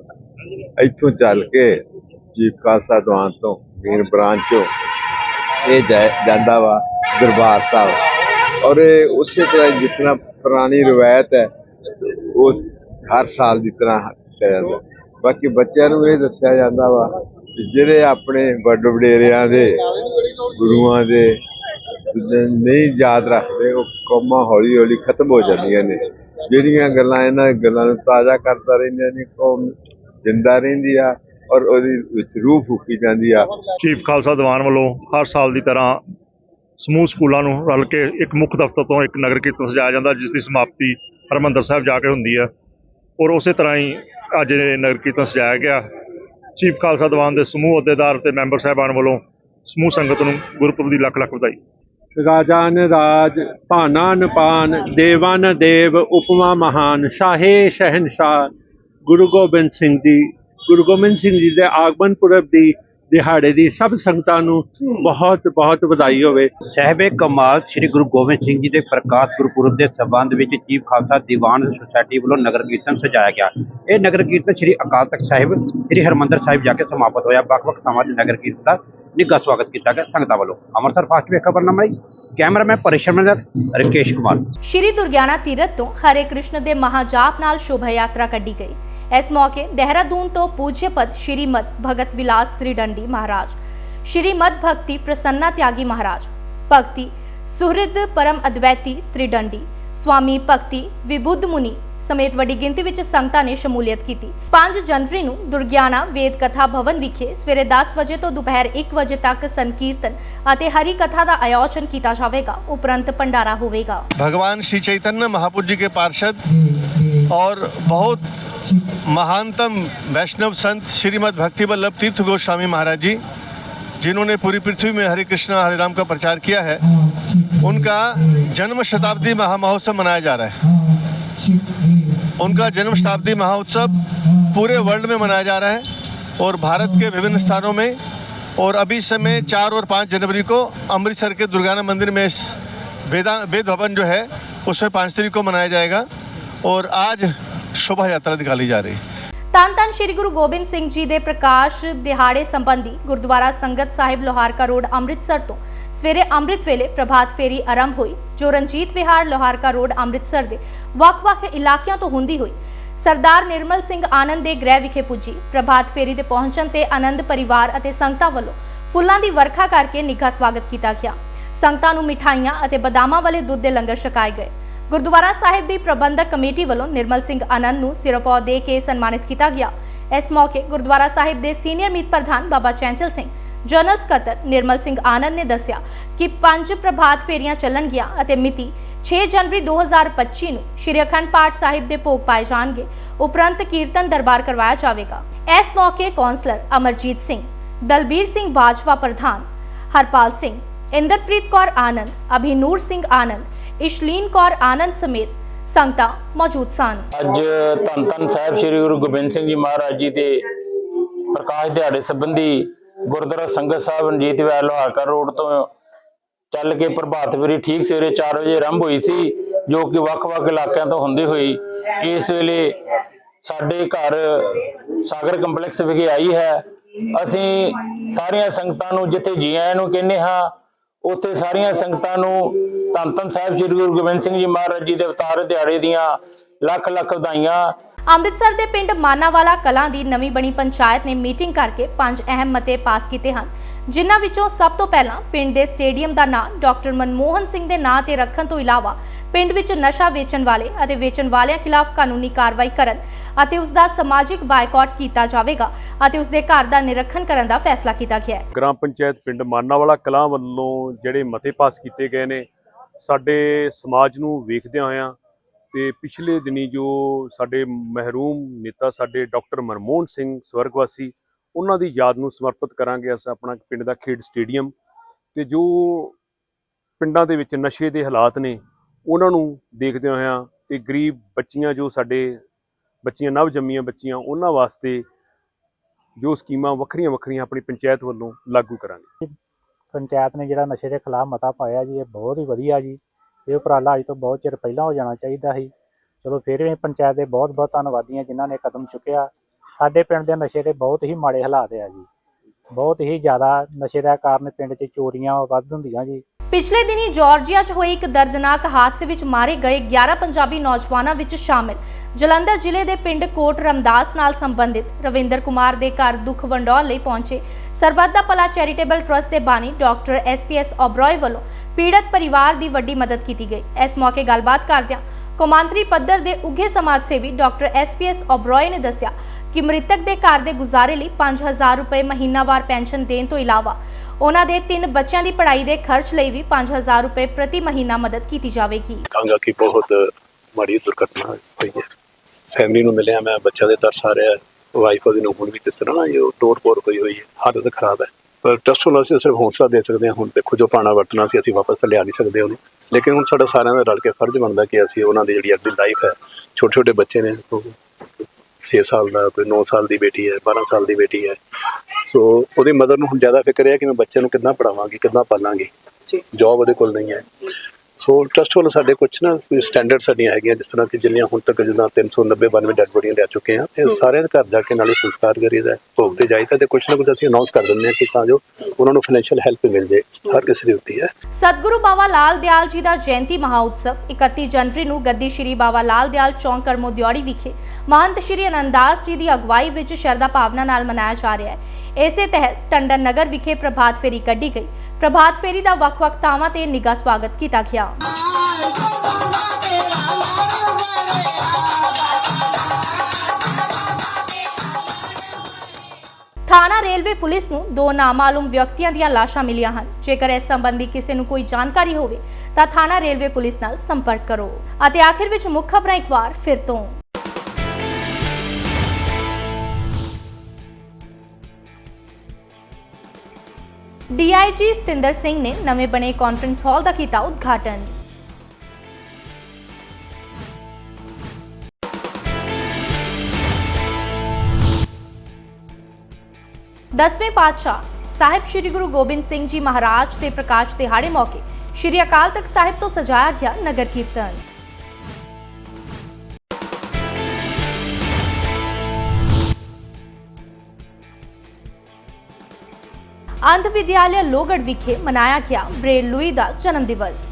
ਇੱਥੋਂ ਚੱਲ ਕੇ ਚੀਫ ਖਾਲਸਾ ਦੀਵਾਨ ਤੋਂ, ਮੇਨ ਬ੍ਰਾਂਚ ਚੋਂ ਇਹ ਜਾ- ਜਾਂਦਾ ਵਾ ਦਰਬਾਰ ਸਾਹਿਬ। ਔਰ ਇਹ ਉਸੇ ਤਰ੍ਹਾਂ ਹੀ ਜਿਤਨਾ ਪੁਰਾਣੀ ਰਵਾਇਤ ਹੈ, ਉਸ ਹਰ ਸਾਲ ਦੀ ਤਰ੍ਹਾਂ ਕੀਤਾ ਜਾਂਦਾ। ਬਾਕੀ ਬੱਚਿਆਂ ਨੂੰ ਇਹ ਦੱਸਿਆ ਜਾਂਦਾ ਵਾ ਜਿਹੜੇ ਆਪਣੇ ਵੱਡ ਵਡੇਰਿਆਂ ਦੇ, ਗੁਰੂਆਂ ਦੇ ਨਹੀਂ ਯਾਦ ਰੱਖਦੇ, ਉਹ ਕੌਮਾਂ ਹੌਲੀ ਹੌਲੀ ਖਤਮ ਹੋ ਜਾਂਦੀਆਂ ਨੇ। ਜਿਹੜੀਆਂ ਗੱਲਾਂ ਇਹਨਾਂ ਗੱਲਾਂ ਨੂੰ ਤਾਜ਼ਾ ਕਰਦਾ ਰਹਿੰਦੀਆਂ ਨੇ ਕੌਮ ਜਿੰਦਾ ਰਹਿੰਦੀ ਆ ਔਰ ਉਹਦੀ ਵਿੱਚ ਰੂਹ ਫੂਕੀ ਜਾਂਦੀ ਆ। ਚੀਫ ਖਾਲਸਾ ਦੀਵਾਨ ਵੱਲੋਂ ਹਰ ਸਾਲ ਦੀ ਤਰ੍ਹਾਂ ਸਮੂਹ ਸਕੂਲਾਂ ਨੂੰ ਰਲ ਕੇ ਇੱਕ ਮੁੱਖ ਦਫ਼ਤਰ ਤੋਂ ਇੱਕ ਨਗਰ ਕੀਰਤਨ ਸਜਾਇਆ ਜਾਂਦਾ, ਜਿਸ ਦੀ ਸਮਾਪਤੀ ਹਰਿਮੰਦਰ ਸਾਹਿਬ ਜਾ ਕੇ ਹੁੰਦੀ ਹੈ ਔਰ ਉਸੇ ਤਰ੍ਹਾਂ ਹੀ ਅੱਜ ਨਗਰ ਕੀਰਤਨ ਸਜਾਇਆ ਗਿਆ। ਚੀਫ ਖਾਲਸਾ ਦੀਵਾਨ ਦੇ ਸਮੂਹ ਅਹੁਦੇਦਾਰ ਤੇ ਮੈਂਬਰ ਸਾਹਿਬਾਨ ਵੱਲੋਂ ਸਮੂਹ ਸੰਗਤ ਨੂੰ ਗੁਰਪੁਰਬ ਦੀ ਲੱਖ ਲੱਖ ਵਧਾਈ। ਰਾਜਾਨ ਰਾਜ ਭਾਨਾਨ ਪਾਨ ਦੇਵਾਨ ਦੇਵ, ਉਪਮਾ ਮਹਾਨ, ਸ਼ਾਹੇ ਸ਼ਹਿਨਸ਼ਾਹ, ਗੁਰੂ ਗੋਬਿੰਦ ਸਿੰਘ ਜੀ। ਗੁਰੂ ਗੋਬਿੰਦ ਸਿੰਘ ਜੀ ਦੇ ਆਗਮਨ ਪੁਰਬ ਦੀ ਦਿਹਾੜੇ ਦੀ ਸਭ ਸੰਗਤਾਂ ਨੂੰ ਬਹੁਤ ਬਹੁਤ ਵਧਾਈ ਹੋਵੇ। ਸਾਹਿਬੇ ਕਮਾਲ ਸ੍ਰੀ ਗੁਰੂ ਗੋਬਿੰਦ ਸਿੰਘ ਜੀ ਦੇ ਪ੍ਰਕਾਸ਼ ਗੁਰਪੁਰਬ ਦੇ ਸਬੰਧ ਵਿੱਚ ਚੀਫ ਖਾਲਸਾ ਦੀਵਾਨ ਸੁਸਾਇਟੀ ਵੱਲੋਂ ਨਗਰ ਕੀਰਤਨ ਸਜਾਇਆ ਗਿਆ। ਇਹ ਨਗਰ ਕੀਰਤਨ ਸ੍ਰੀ ਅਕਾਲ ਤਖਤ ਸਾਹਿਬ, ਸ੍ਰੀ ਹਰਮੰਦਰ ਸਾਹਿਬ ਜਾ ਕੇ ਸਮਾਪਤ ਹੋਇਆ। ਵੱਖ-ਵੱਖ ਥਾਵਾਂ ਤੇ ਨਗਰ ਕੀਰਤਨ ਦਾ ਨਿੱਘਾ ਸਵਾਗਤ ਕੀਤਾ ਗਿਆ ਸੰਗਤਾਂ ਵੱਲੋਂ ਅੰਮ੍ਰਿਤਸਰ ਫਾਸਟ ਵੇ ਖਬਰਨਾਮਾ ਲਈ ਕੈਮਰਾਮੈਨ ਪਰੇਸ਼ਰ ਨਾਲ ਰਕੇਸ਼ ਕੁਮਾਰ ਸ਼੍ਰੀ ਦੁਰਗਿਆਣਾ ਤੀਰਥ ਤੋਂ ਹਰੇ ਕ੍ਰਿਸ਼ਨ ਦੇ ਮਹਾਜਾਪ ਨਾਲ ਸ਼ੋਭਾ ਯਾਤਰਾ ਕੱਢੀ ਗਈ ਇਸ ਮੌਕੇ ਦੇਹਰਾਦੂਨ ਤੋਂ ਪੂਜਯ ਪਦ ਸ਼੍ਰੀ ਮਦ ਭਗਤ ਵਿਲਾਸ ਤ੍ਰਿਡੰਡੀ ਮਹਾਰਾਜ ਸ਼੍ਰੀ ਮਦ ਭਗਤੀ ਪ੍ਰਸੰਨਾ ਤਿਆਗੀ ਮਹਾਰਾਜ ਭਗਤੀ ਸੁਹ੍ਰਿਦ ਪਰਮ ਅਦਵੈਤੀ ਤ੍ਰਿਡੰਡੀ ਸਵਾਮੀ ਭਗਤੀ ਵਿਬੁੱਧ ਮੁਨੀ ਸਮੇਤ ਵੱਡੀ ਗਿਣਤੀ ਵਿੱਚ ਸੰਗਤਾਂ ਨੇ ਸ਼ਮੂਲੀਅਤ ਕੀਤੀ 5 ਜਨਵਰੀ ਨੂੰ ਦੁਰਗਿਆਣਾ ਵੇਦ ਕਥਾ ਭਵਨ ਵਿਖੇ ਸਵੇਰੇ 10 ਵਜੇ ਤੋਂ ਦੁਪਹਿਰ 1 ਵਜੇ ਤੱਕ ਸੰਕੀਰਤਨ ਅਤੇ ਹਰੀ ਕਥਾ ਦਾ ਆਯੋਜਨ ਕੀਤਾ ਜਾਵੇਗਾ ਉਪਰੰਤ ਭੰਡਾਰਾ ਹੋਵੇਗਾ भगवान श्री चैतन्य महापुर जी के पार्षद और बहुत महानतम वैष्णव संत श्रीमद् भक्ति वल्लभ तीर्थ गोस्वामी महाराज जी जिन्होंने पूरी पृथ्वी में हरे कृष्णा हरे राम का प्रचार किया है उनका जन्म शताब्दी महामहोत्सव मनाया जा रहा है उनका जन्म शताब्दी महोत्सव पूरे वर्ल्ड में मनाया जा रहा है और भारत के विभिन्न स्थानों में और अभी इस समय चार और पाँच जनवरी को अमृतसर के दुर्गाना मंदिर में इस वेदा वेद भवन जो है उसमें पाँच तारीख को मनाया जाएगा और आज शोभा यात्रा निकाली जा रही है ਧੰਨ ਧੰਨ ਸ਼੍ਰੀ ਗੁਰੂ ਗੋਬਿੰਦ ਸਿੰਘ ਜੀ ਦੇ ਪ੍ਰਕਾਸ਼ ਦਿਹਾੜੇ ਸੰਬੰਧੀ ਗੁਰਦੁਆਰਾ ਸੰਗਤ ਸਾਹਿਬ ਲੋਹਾਰਕਾ ਰੋਡ ਅੰਮ੍ਰਿਤਸਰ ਤੋਂ ਸਵੇਰੇ ਅੰਮ੍ਰਿਤ ਵੇਲੇ ਪ੍ਰਭਾਤ ਫੇਰੀ ਆਰੰਭ ਹੋਈ, ਜੋ ਰਣਜੀਤ ਵਿਹਾਰ ਲੋਹਾਰਕਾ ਰੋਡ ਅੰਮ੍ਰਿਤਸਰ ਦੇ ਵੱਖ-ਵੱਖ ਇਲਾਕਿਆਂ ਤੋਂ ਹੁੰਦੀ ਹੋਈ, ਸਰਦਾਰ ਨਿਰਮਲ ਸਿੰਘ ਆਨੰਦ ਦੇ ਗ੍ਰਹਿ ਵਿਖੇ ਪੁੱਜੀ। ਪ੍ਰਭਾਤ ਫੇਰੀ ਦੇ ਪਹੁੰਚਣ ਤੇ ਆਨੰਦ ਪਰਿਵਾਰ ਅਤੇ ਸੰਗਤਾਂ ਵੱਲੋਂ ਫੁੱਲਾਂ ਦੀ ਵਰਖਾ ਕਰਕੇ ਨਿੱਘਾ ਸਵਾਗਤ ਕੀਤਾ ਗਿਆ। ਸੰਗਤਾਂ ਨੂੰ ਮਿਠਾਈਆਂ ਅਤੇ ਬਦਾਮਾਂ ਵਾਲੇ ਦੁੱਧ ਦੇ ਲੰਗਰ ਛਕਾਏ ਗਏ। ਗੁਰਦੁਆਰਾ ਸਾਹਿਬ ਦੀ ਪ੍ਰਬੰਧਕ ਕਮੇਟੀ ਵੱਲੋਂ ਨਿਰਮਲ ਸਿੰਘ ਆਨੰਦ ਨੂੰ ਸਿਰਪੌ ਦੇ ਕੇ ਸਨਮਾਨਿਤ ਕੀਤਾ ਗਿਆ। ਇਸ ਮੌਕੇ ਗੁਰਦੁਆਰਾ ਸਾਹਿਬ ਦੇ ਸੀਨੀਅਰ ਮੀਤ ਪ੍ਰਧਾਨ ਬਾਬਾ ਚੈਂਚਲ ਸਿੰਘ ਜਨਰਲ ਸਕੱਤਰ ਨਿਰਮਲ ਸਿੰਘ ਆਨੰਦ ਨੇ ਦੱਸਿਆ ਕਿ ਪੰਜ ਪ੍ਰਭਾਤ ਫੇਰੀਆਂ ਚੱਲਣਗੀਆਂ ਅਤੇ ਮਿਤੀ 6 ਜਨਵਰੀ 2025 ਨੂੰ ਸ਼੍ਰੀ ਅਖੰਡ ਪਾਠ ਸਾਹਿਬ ਦੇ ਭੋਗ ਪਾਏ ਜਾਣਗੇ। ਉਪਰੰਤ ਕੀਰਤਨ ਦਰਬਾਰ ਕਰਵਾਇਆ ਜਾਵੇਗਾ। ਇਸ ਮੌਕੇ ਕੌਂਸਲਰ ਅਮਰਜੀਤ ਸਿੰਘ, ਦਲਬੀਰ ਸਿੰਘ ਬਾਜਵਾ ਪ੍ਰਧਾਨ ਹਰਪਾਲ ਸਿੰਘ, ਇੰਦਰਪ੍ਰੀਤ ਕੌਰ ਆਨੰਦ, ਅਭਿਨੂਰ ਸਿੰਘ ਆਨੰਦ, ਇਸ਼ਲੀਨ ਕੌਰ ਆਨੰਦ ਸਮੇਤ ਸੰਗਤਾਂ ਮੌਜੂਦ ਸਨ। ਅੱਜ ਧੰਨ ਧੰਨ ਸਾਹਿਬ ਸ੍ਰੀ ਗੁਰੂ ਗੋਬਿੰਦ ਸਿੰਘ ਜੀ ਮਹਾਰਾਜ ਜੀ ਦੇ ਪ੍ਰਕਾਸ਼ ਦਿਹਾੜੇ ਸੰਬੰਧੀ ਗੁਰਦੁਆਰਾ ਸੰਗਤ ਸਾਹਿਬ ਰਣਜੀਤ ਵੈਲ ਲੋਹਾਰਕਾ ਰੋਡ ਤੋਂ ਚੱਲ ਕੇ ਪ੍ਰਭਾਤ ਫੇਰੀ ਠੀਕ ਸਵੇਰੇ 4 ਵਜੇ ਆਰੰਭ ਹੋਈ ਸੀ, ਜੋ ਕਿ ਵੱਖ-ਵੱਖ ਇਲਾਕਿਆਂ ਤੋਂ ਹੁੰਦੀ ਹੋਈ। ਇਸ ਵੇਲੇ ਸਾਡੇ ਘਰ ਸਾਗਰ ਕੰਪਲੈਕਸ ਵਿਖੇ ਆਈ ਹੈ। ਅਸੀਂ ਸਾਰੀਆਂ ਸੰਗਤਾਂ ਨੂੰ ਜਿੱਥੇ ਜੀ ਆਇਆਂ ਨੂੰ ਕਹਿੰਦੇ ਹਾਂ, ਉੱਥੇ ਸਾਰੀਆਂ ਸੰਗਤਾਂ ਨੂੰ ਧੰਨ ਧੰਨ ਸਾਹਿਬ ਸ੍ਰੀ ਗੁਰੂ ਗੋਬਿੰਦ ਸਿੰਘ ਜੀ ਮਹਾਰਾਜ ਜੀ ਦੇ ਅਵਤਾਰ ਦਿਹਾੜੇ ਦੀਆਂ ਲੱਖ ਲੱਖ ਵਧਾਈਆਂ। ਅੰਮ੍ਰਿਤਸਰ ਦੇ ਪਿੰਡ ਮਾਨਾਵਾਲਾ ਕਲਾਂ ਦੀ ਨਵੀਂ ਬਣੀ ਪੰਚਾਇਤ ਨੇ ਮੀਟਿੰਗ ਕਰਕੇ ਪੰਜ ਅਹਿਮ ਮਤੇ ਪਾਸ ਕੀਤੇ ਹਨ, ਜਿਨ੍ਹਾਂ ਵਿੱਚੋਂ ਸਭ ਤੋਂ ਪਹਿਲਾਂ ਪਿੰਡ ਦੇ ਸਟੇਡੀਅਮ ਦਾ ਨਾਂ ਡਾਕਟਰ ਮਨਮੋਹਨ ਸਿੰਘ ਦੇ ਨਾਂ ਤੇ ਰੱਖਣ ਤੋਂ ਇਲਾਵਾ ਪਿੰਡ ਵਿੱਚ ਨਸ਼ਾ ਵੇਚਣ ਵਾਲੇ ਅਤੇ ਵੇਚਣ ਵਾਲਿਆਂ ਖਿਲਾਫ ਕਾਨੂੰਨੀ ਕਾਰਵਾਈ ਕਰਨ ਅਤੇ ਉਸ ਦਾ ਸਮਾਜਿਕ ਬਾਈਕਾਟ ਕੀਤਾ ਜਾਵੇਗਾ ਅਤੇ ਉਸ ਦੇ ਘਰ ਦਾ ਨਿਰੀਖਣ ਕਰਨ ਦਾ ਫੈਸਲਾ ਕੀਤਾ ਗਿਆ ਹੈ। ਗ੍ਰਾਮ ਪੰਚਾਇਤ ਪਿੰਡ ਮਾਨਾਵਾਲਾ ਕਲਾਂ ਵੱਲੋਂ ਜਿਹੜੇ ਮਤੇ ਪਾਸ ਕੀਤੇ ਗਏ ਨੇ, ਸਾਡੇ ਸਮਾਜ ਨੂੰ ਵੇਖਦਿਆਂ ਹੋਇਆਂ ਤੇ ਪਿਛਲੇ ਦਿਨੀ ਜੋ ਸਾਡੇ ਮਹਿਰੂਮ ਨੇਤਾ ਸਾਡੇ ਡਾਕਟਰ ਮਨਮੋਹਨ ਸਿੰਘ ਸਵਰਗਵਾਸੀ, ਉਹਨਾਂ ਦੀ ਯਾਦ ਨੂੰ ਸਮਰਪਿਤ ਕਰਾਂਗੇ ਅਸੀਂ ਆਪਣਾ ਪਿੰਡ ਦਾ ਖੇਡ ਸਟੇਡੀਅਮ। ਤੇ ਜੋ ਪਿੰਡਾਂ ਦੇ ਵਿੱਚ ਨਸ਼ੇ ਦੇ ਹਾਲਾਤ ਨੇ, ਉਹਨਾਂ ਨੂੰ ਦੇਖਦਿਆਂ ਹੋਇਆਂ ਤੇ ਗਰੀਬ ਬੱਚੀਆਂ ਜੋ ਸਾਡੇ ਬੱਚੀਆਂ ਨਵ ਜੰਮੀਆਂ ਬੱਚੀਆਂ, ਉਹਨਾਂ ਵਾਸਤੇ ਜੋ ਸਕੀਮਾਂ ਵੱਖਰੀਆਂ ਵੱਖਰੀਆਂ ਆਪਣੀ ਪੰਚਾਇਤ ਵੱਲੋਂ ਲਾਗੂ ਕਰਾਂਗੇ। ਪੰਚਾਇਤ ਨੇ ਜਿਹੜਾ ਨਸ਼ੇ ਦੇ ਖਿਲਾਫ ਮਤਾ ਪਾਇਆ ਜੀ, ਇਹ ਬਹੁਤ ਹੀ ਵਧੀਆ ਜੀ। ਇਹ ਉਪਰਾਲਾ ਅੱਜ ਤੋਂ ਬਹੁਤ ਚਿਰ ਪਹਿਲਾਂ ਹੋ ਜਾਣਾ ਚਾਹੀਦਾ ਸੀ। ਚਲੋ ਫਿਰ ਵੀ ਪੰਚਾਇਤ ਦੇ ਬਹੁਤ ਬਹੁਤ ਧੰਨਵਾਦੀ ਜਿਨ੍ਹਾਂ ਨੇ ਕਦਮ ਚੁੱਕਿਆ। ਸਾਡੇ ਪਿੰਡ ਦੇ ਨਸ਼ੇ ਦੇ ਬਹੁਤ ਹੀ ਮਾੜੇ ਹਾਲਾਤ ਆ ਜੀ। ਬਹੁਤ ਹੀ ਜ਼ਿਆਦਾ ਨਸ਼ੇ ਦਾ ਕਾਰਨ ਪਿੰਡ 'ਚ ਚੋਰੀਆਂ ਵੱਧ ਹੁੰਦੀਆਂ ਜੀ। ਪਿਛਲੇ ਦਿਨੀ ਜਾਰਜੀਆ 'ਚ ਹੋਏ ਇੱਕ ਦਰਦਨਾਕ ਹਾਦਸੇ ਵਿੱਚ ਮਾਰੇ ਗਏ 11 ਪੰਜਾਬੀ ਨੌਜਵਾਨਾਂ ਵਿੱਚ ਸ਼ਾਮਿਲ। ਜਲੰਧਰ ਜ਼ਿਲ੍ਹੇ ਦੇ ਪਿੰਡ ਕੋਟ ਰਮਦਾਸ ਨਾਲ ਸੰਬੰਧਿਤ ਰਵਿੰਦਰ ਕੁਮਾਰ ਦੇ ਘਰ ਦੁੱਖ ਵੰਡਾਉਣ ਲਈ ਪਹੁੰਚੇ ਸਰਬੱਤ ਦਾ ਭਲਾ ਚੈਰੀਟੇਬਲ ਟਰਸਟ ਦੇ ਬਾਨੀ ਡਾਕਟਰ ਐਸਪੀਐਸ ਓਬਰੋਏ ਵੱਲੋਂ ਪੀੜਤ ਪਰਿਵਾਰ ਦੀ ਵੱਡੀ ਮਦਦ ਕੀਤੀ ਗਈ। ਇਸ ਮੌਕੇ ਗੱਲਬਾਤ ਕਰਦਿਆਂ ਕੌਮਾਂਤਰੀ ਪੱਧਰ ਦੇ ਉੱਘੇ ਸਮਾਜ ਸੇਵੀ ਡਾਕਟਰ ਐਸਪੀਐਸ ਓਬਰੋਏ ਨੇ ਦੱਸਿਆ ਕਿ ਮ੍ਰਿਤਕ ਦੇ ਘਰ ਦੇ ਗੁਜ਼ਾਰੇ ਲਈ 5000 ਰੁਪਏ ਮਹੀਨਾਵਾਰ ਪੈਨਸ਼ਨ ਦੇਣ ਤੋਂ ਇਲਾਵਾ ਉਹਨਾਂ ਦੇ ਤਿੰਨ ਬੱਚਿਆਂ ਦੀ ਪੜ੍ਹਾਈ ਦੇ ਖਰਚ ਲਈ ਵੀ 5000 ਰੁਪਏ ਪ੍ਰਤੀ ਮਹੀਨਾ ਮਦਦ ਕੀਤੀ ਜਾਵੇਗੀ। ਕਹਾਂਗਾ ਕਿ ਬਹੁਤ ਮਾੜੀ ਦੁਰਘਟਨਾ ਹੋਈ ਹੈ। ਫੈਮਿਲੀ ਨੂੰ ਮਿਲਿਆ, ਮੈਂ ਬੱਚਾ ਦੇ ਤਰਸ ਆ ਰਿਹਾ ਵਾਈਫ ਉਹਦੀ ਨੂੰ ਹੁਣ ਵੀ ਜਿਸ ਤਰ੍ਹਾਂ ਨਾ ਇਹ ਟੋਰ ਪੋਰ ਹੋਈ ਹੋਈ ਹੈ, ਹਾਲਤ ਖਰਾਬ ਹੈ। ਪਰ ਟਰਸਟ ਵੱਲੋਂ ਅਸੀਂ ਸਿਰਫ ਹੌਸਲਾ ਦੇ ਸਕਦੇ ਹਾਂ। ਹੁਣ ਦੇਖੋ ਜੋ ਪੁਰਾਣਾ ਵਰਤਣਾ ਸੀ ਅਸੀਂ ਵਾਪਸ ਤਾਂ ਲਿਆ ਨਹੀਂ ਸਕਦੇ ਉਹਨੂੰ। ਲੇਕਿਨ ਹੁਣ ਸਾਡਾ ਸਾਰਿਆਂ ਦਾ ਰਲ ਕੇ ਫਰਜ਼ ਬਣਦਾ ਕਿ ਅਸੀਂ ਉਹਨਾਂ ਦੀ ਜਿਹੜੀ ਅਗਲੀ ਲਾਈਫ ਹੈ ਛੋਟੇ ਛੋਟੇ ਬੱਚੇ ਨੇ 6 ਸਾਲ ਦਾ ਕੋਈ 9 ਸਾਲ ਦੀ ਬੇਟੀ ਹੈ 12 ਸਾਲ ਦੀ ਬੇਟੀ ਹੈ। ਸੋ ਉਹਦੀ ਮਦਰ ਨੂੰ ਹੁਣ ਜ਼ਿਆਦਾ ਫਿਕਰ ਹੈ ਕਿ ਮੈਂ ਬੱਚੇ ਨੂੰ ਕਿੱਦਾਂ ਪੜਾਵਾਂਗੀ ਕਿੱਦਾਂ ਪਾਲਾਂਗੀ। ਜੌਬ ਉਹਦੇ ਕੋਲ ਨਹੀਂ ਹੈ। ਸੋ ਟਰਸਟ ਵੱਲੋਂ ਸਾਡੇ ਕੁਝ ਨਾ ਸਟੈਂਡਰਡ ਸਾਡੀਆਂ ਹੈਗੀਆਂ ਜਿਸ ਤਰ੍ਹਾਂ ਕਿ ਜਿੰਨੀਆਂ ਹੁਣ ਤੱਕ ਜਿੱਦਾਂ 390 92 ਡੈਡ ਬੋਡੀਆਂ ਲੈ ਚੁੱਕੇ ਆ ਇਹ ਸਾਰਿਆਂ ਦੇ ਘਰ ਜਾ ਕੇ ਨਾਲੇ ਸੰਸਕਾਰ ਕਰੀਦਾ ਭੋਗ ਤੇ ਜਾਈਦਾ ਤੇ ਕੁਝ ਨਾ ਕੁਝ ਅਸੀਂ ਅਨਾਉਂਸ ਕਰ ਦਿੰਦੇ ਹਾਂ ਕਿ ਤਾਂ ਜੋ ਉਹਨਾਂ ਨੂੰ ਫਾਈਨੈਂਸ਼ੀਅਲ ਹੈਲਪ ਮਿਲ ਜੇ ਹਰ ਕਿਸੇ ਦੀ ਹੁੰਦੀ ਹੈ ਸਤਿਗੁਰੂ ਬਾਬਾ ਲਾਲ ਦਿਆਲ ਜੀ ਦਾ ਜਯੰਤੀ ਮਹਾਉਤਸਵ 31 ਜਨਵਰੀ ਨੂੰ ਗੱਦੀ ਸ਼੍ਰੀ ਬਾਬਾ ਲਾਲ ਦਿਆਲ ਚੌਂਕ ਕਰਮੋ ਦਿਓੜੀ ਵਿਖੇ ਮਹੰਤ ਸ਼੍ਰੀ ਅਨੰਦਾਸ ਜੀ ਦੀ ਅਗਵਾਈ ਵਿੱਚ ਸ਼ਰਧਾ ਭਾਵਨਾ ਨਾਲ ਮਨਾਇਆ ਜਾ ਰਿਹਾ ਹੈ। ਇਸੇ ਤਹਿਤ ਟੰਡਨ ਨਗਰ ਵਿਖੇ ਪ੍ਰਭਾਤ ਫੇਰੀ ਕੱਢੀ ਗਈ। ਪ੍ਰਭਾਤ ਫੇਰੀ ਦਾ ਵੱਖ-ਵੱਖ ਥਾਵਾਂ ਤੇ ਨਿੱਘਾ ਸਵਾਗਤ ਕੀਤਾ ਗਿਆ। ਥਾਣਾ ਰੇਲਵੇ ਪੁਲਿਸ ਨੂੰ ਦੋ ਨਾਮਾਲੂਮ ਵਿਅਕਤੀਆਂ ਦੀਆਂ ਲਾਸ਼ਾਂ ਮਿਲੀਆਂ ਹਨ। ਜੇਕਰ ਇਸ ਸੰਬੰਧੀ ਕਿਸੇ ਨੂੰ ਕੋਈ ਜਾਣਕਾਰੀ ਹੋਵੇ, ਤਾਂ ਥਾਣਾ ਰੇਲਵੇ ਪੁਲਿਸ ਨਾਲ ਸੰਪਰਕ ਕਰੋ ਅਤੇ ਆਖਿਰ ਵਿੱਚ ਮੁੱਖ ਖਬਰਾਂ ਇੱਕ ਵਾਰ ਫਿਰ ਤੋਂ। ਡੀਆਈਜੀ ਸਤਿੰਦਰ ਸਿੰਘ ਨੇ ਨਵੇਂ ਬਣੇ ਕਾਨਫਰੰਸ ਹਾਲ ਦਾ ਕੀਤਾ ਉਦਘਾਟਨ ਦਸਵੇਂ ਪਾਤਸ਼ਾਹ ਸਾਹਿਬ ਸ੍ਰੀ ਗੁਰੂ ਗੋਬਿੰਦ ਸਿੰਘ ਜੀ ਮਹਾਰਾਜ ਦੇ ਪ੍ਰਕਾਸ਼ ਦਿਹਾੜੇ ਮੌਕੇ ਸ੍ਰੀ ਅਕਾਲ ਤਖਤ ਸਾਹਿਬ ਤੋਂ ਸਜਾਇਆ ਗਿਆ ਨਗਰ ਕੀਰਤਨ ਅੰਧ ਵਿਦਿਆਲਿਆ ਲੋਗੜ ਵਿਖੇ ਮਨਾਇਆ ਗਿਆ ਬ੍ਰੇਲ ਲੂਈ ਦਾ ਜਨਮ ਦਿਵਸ।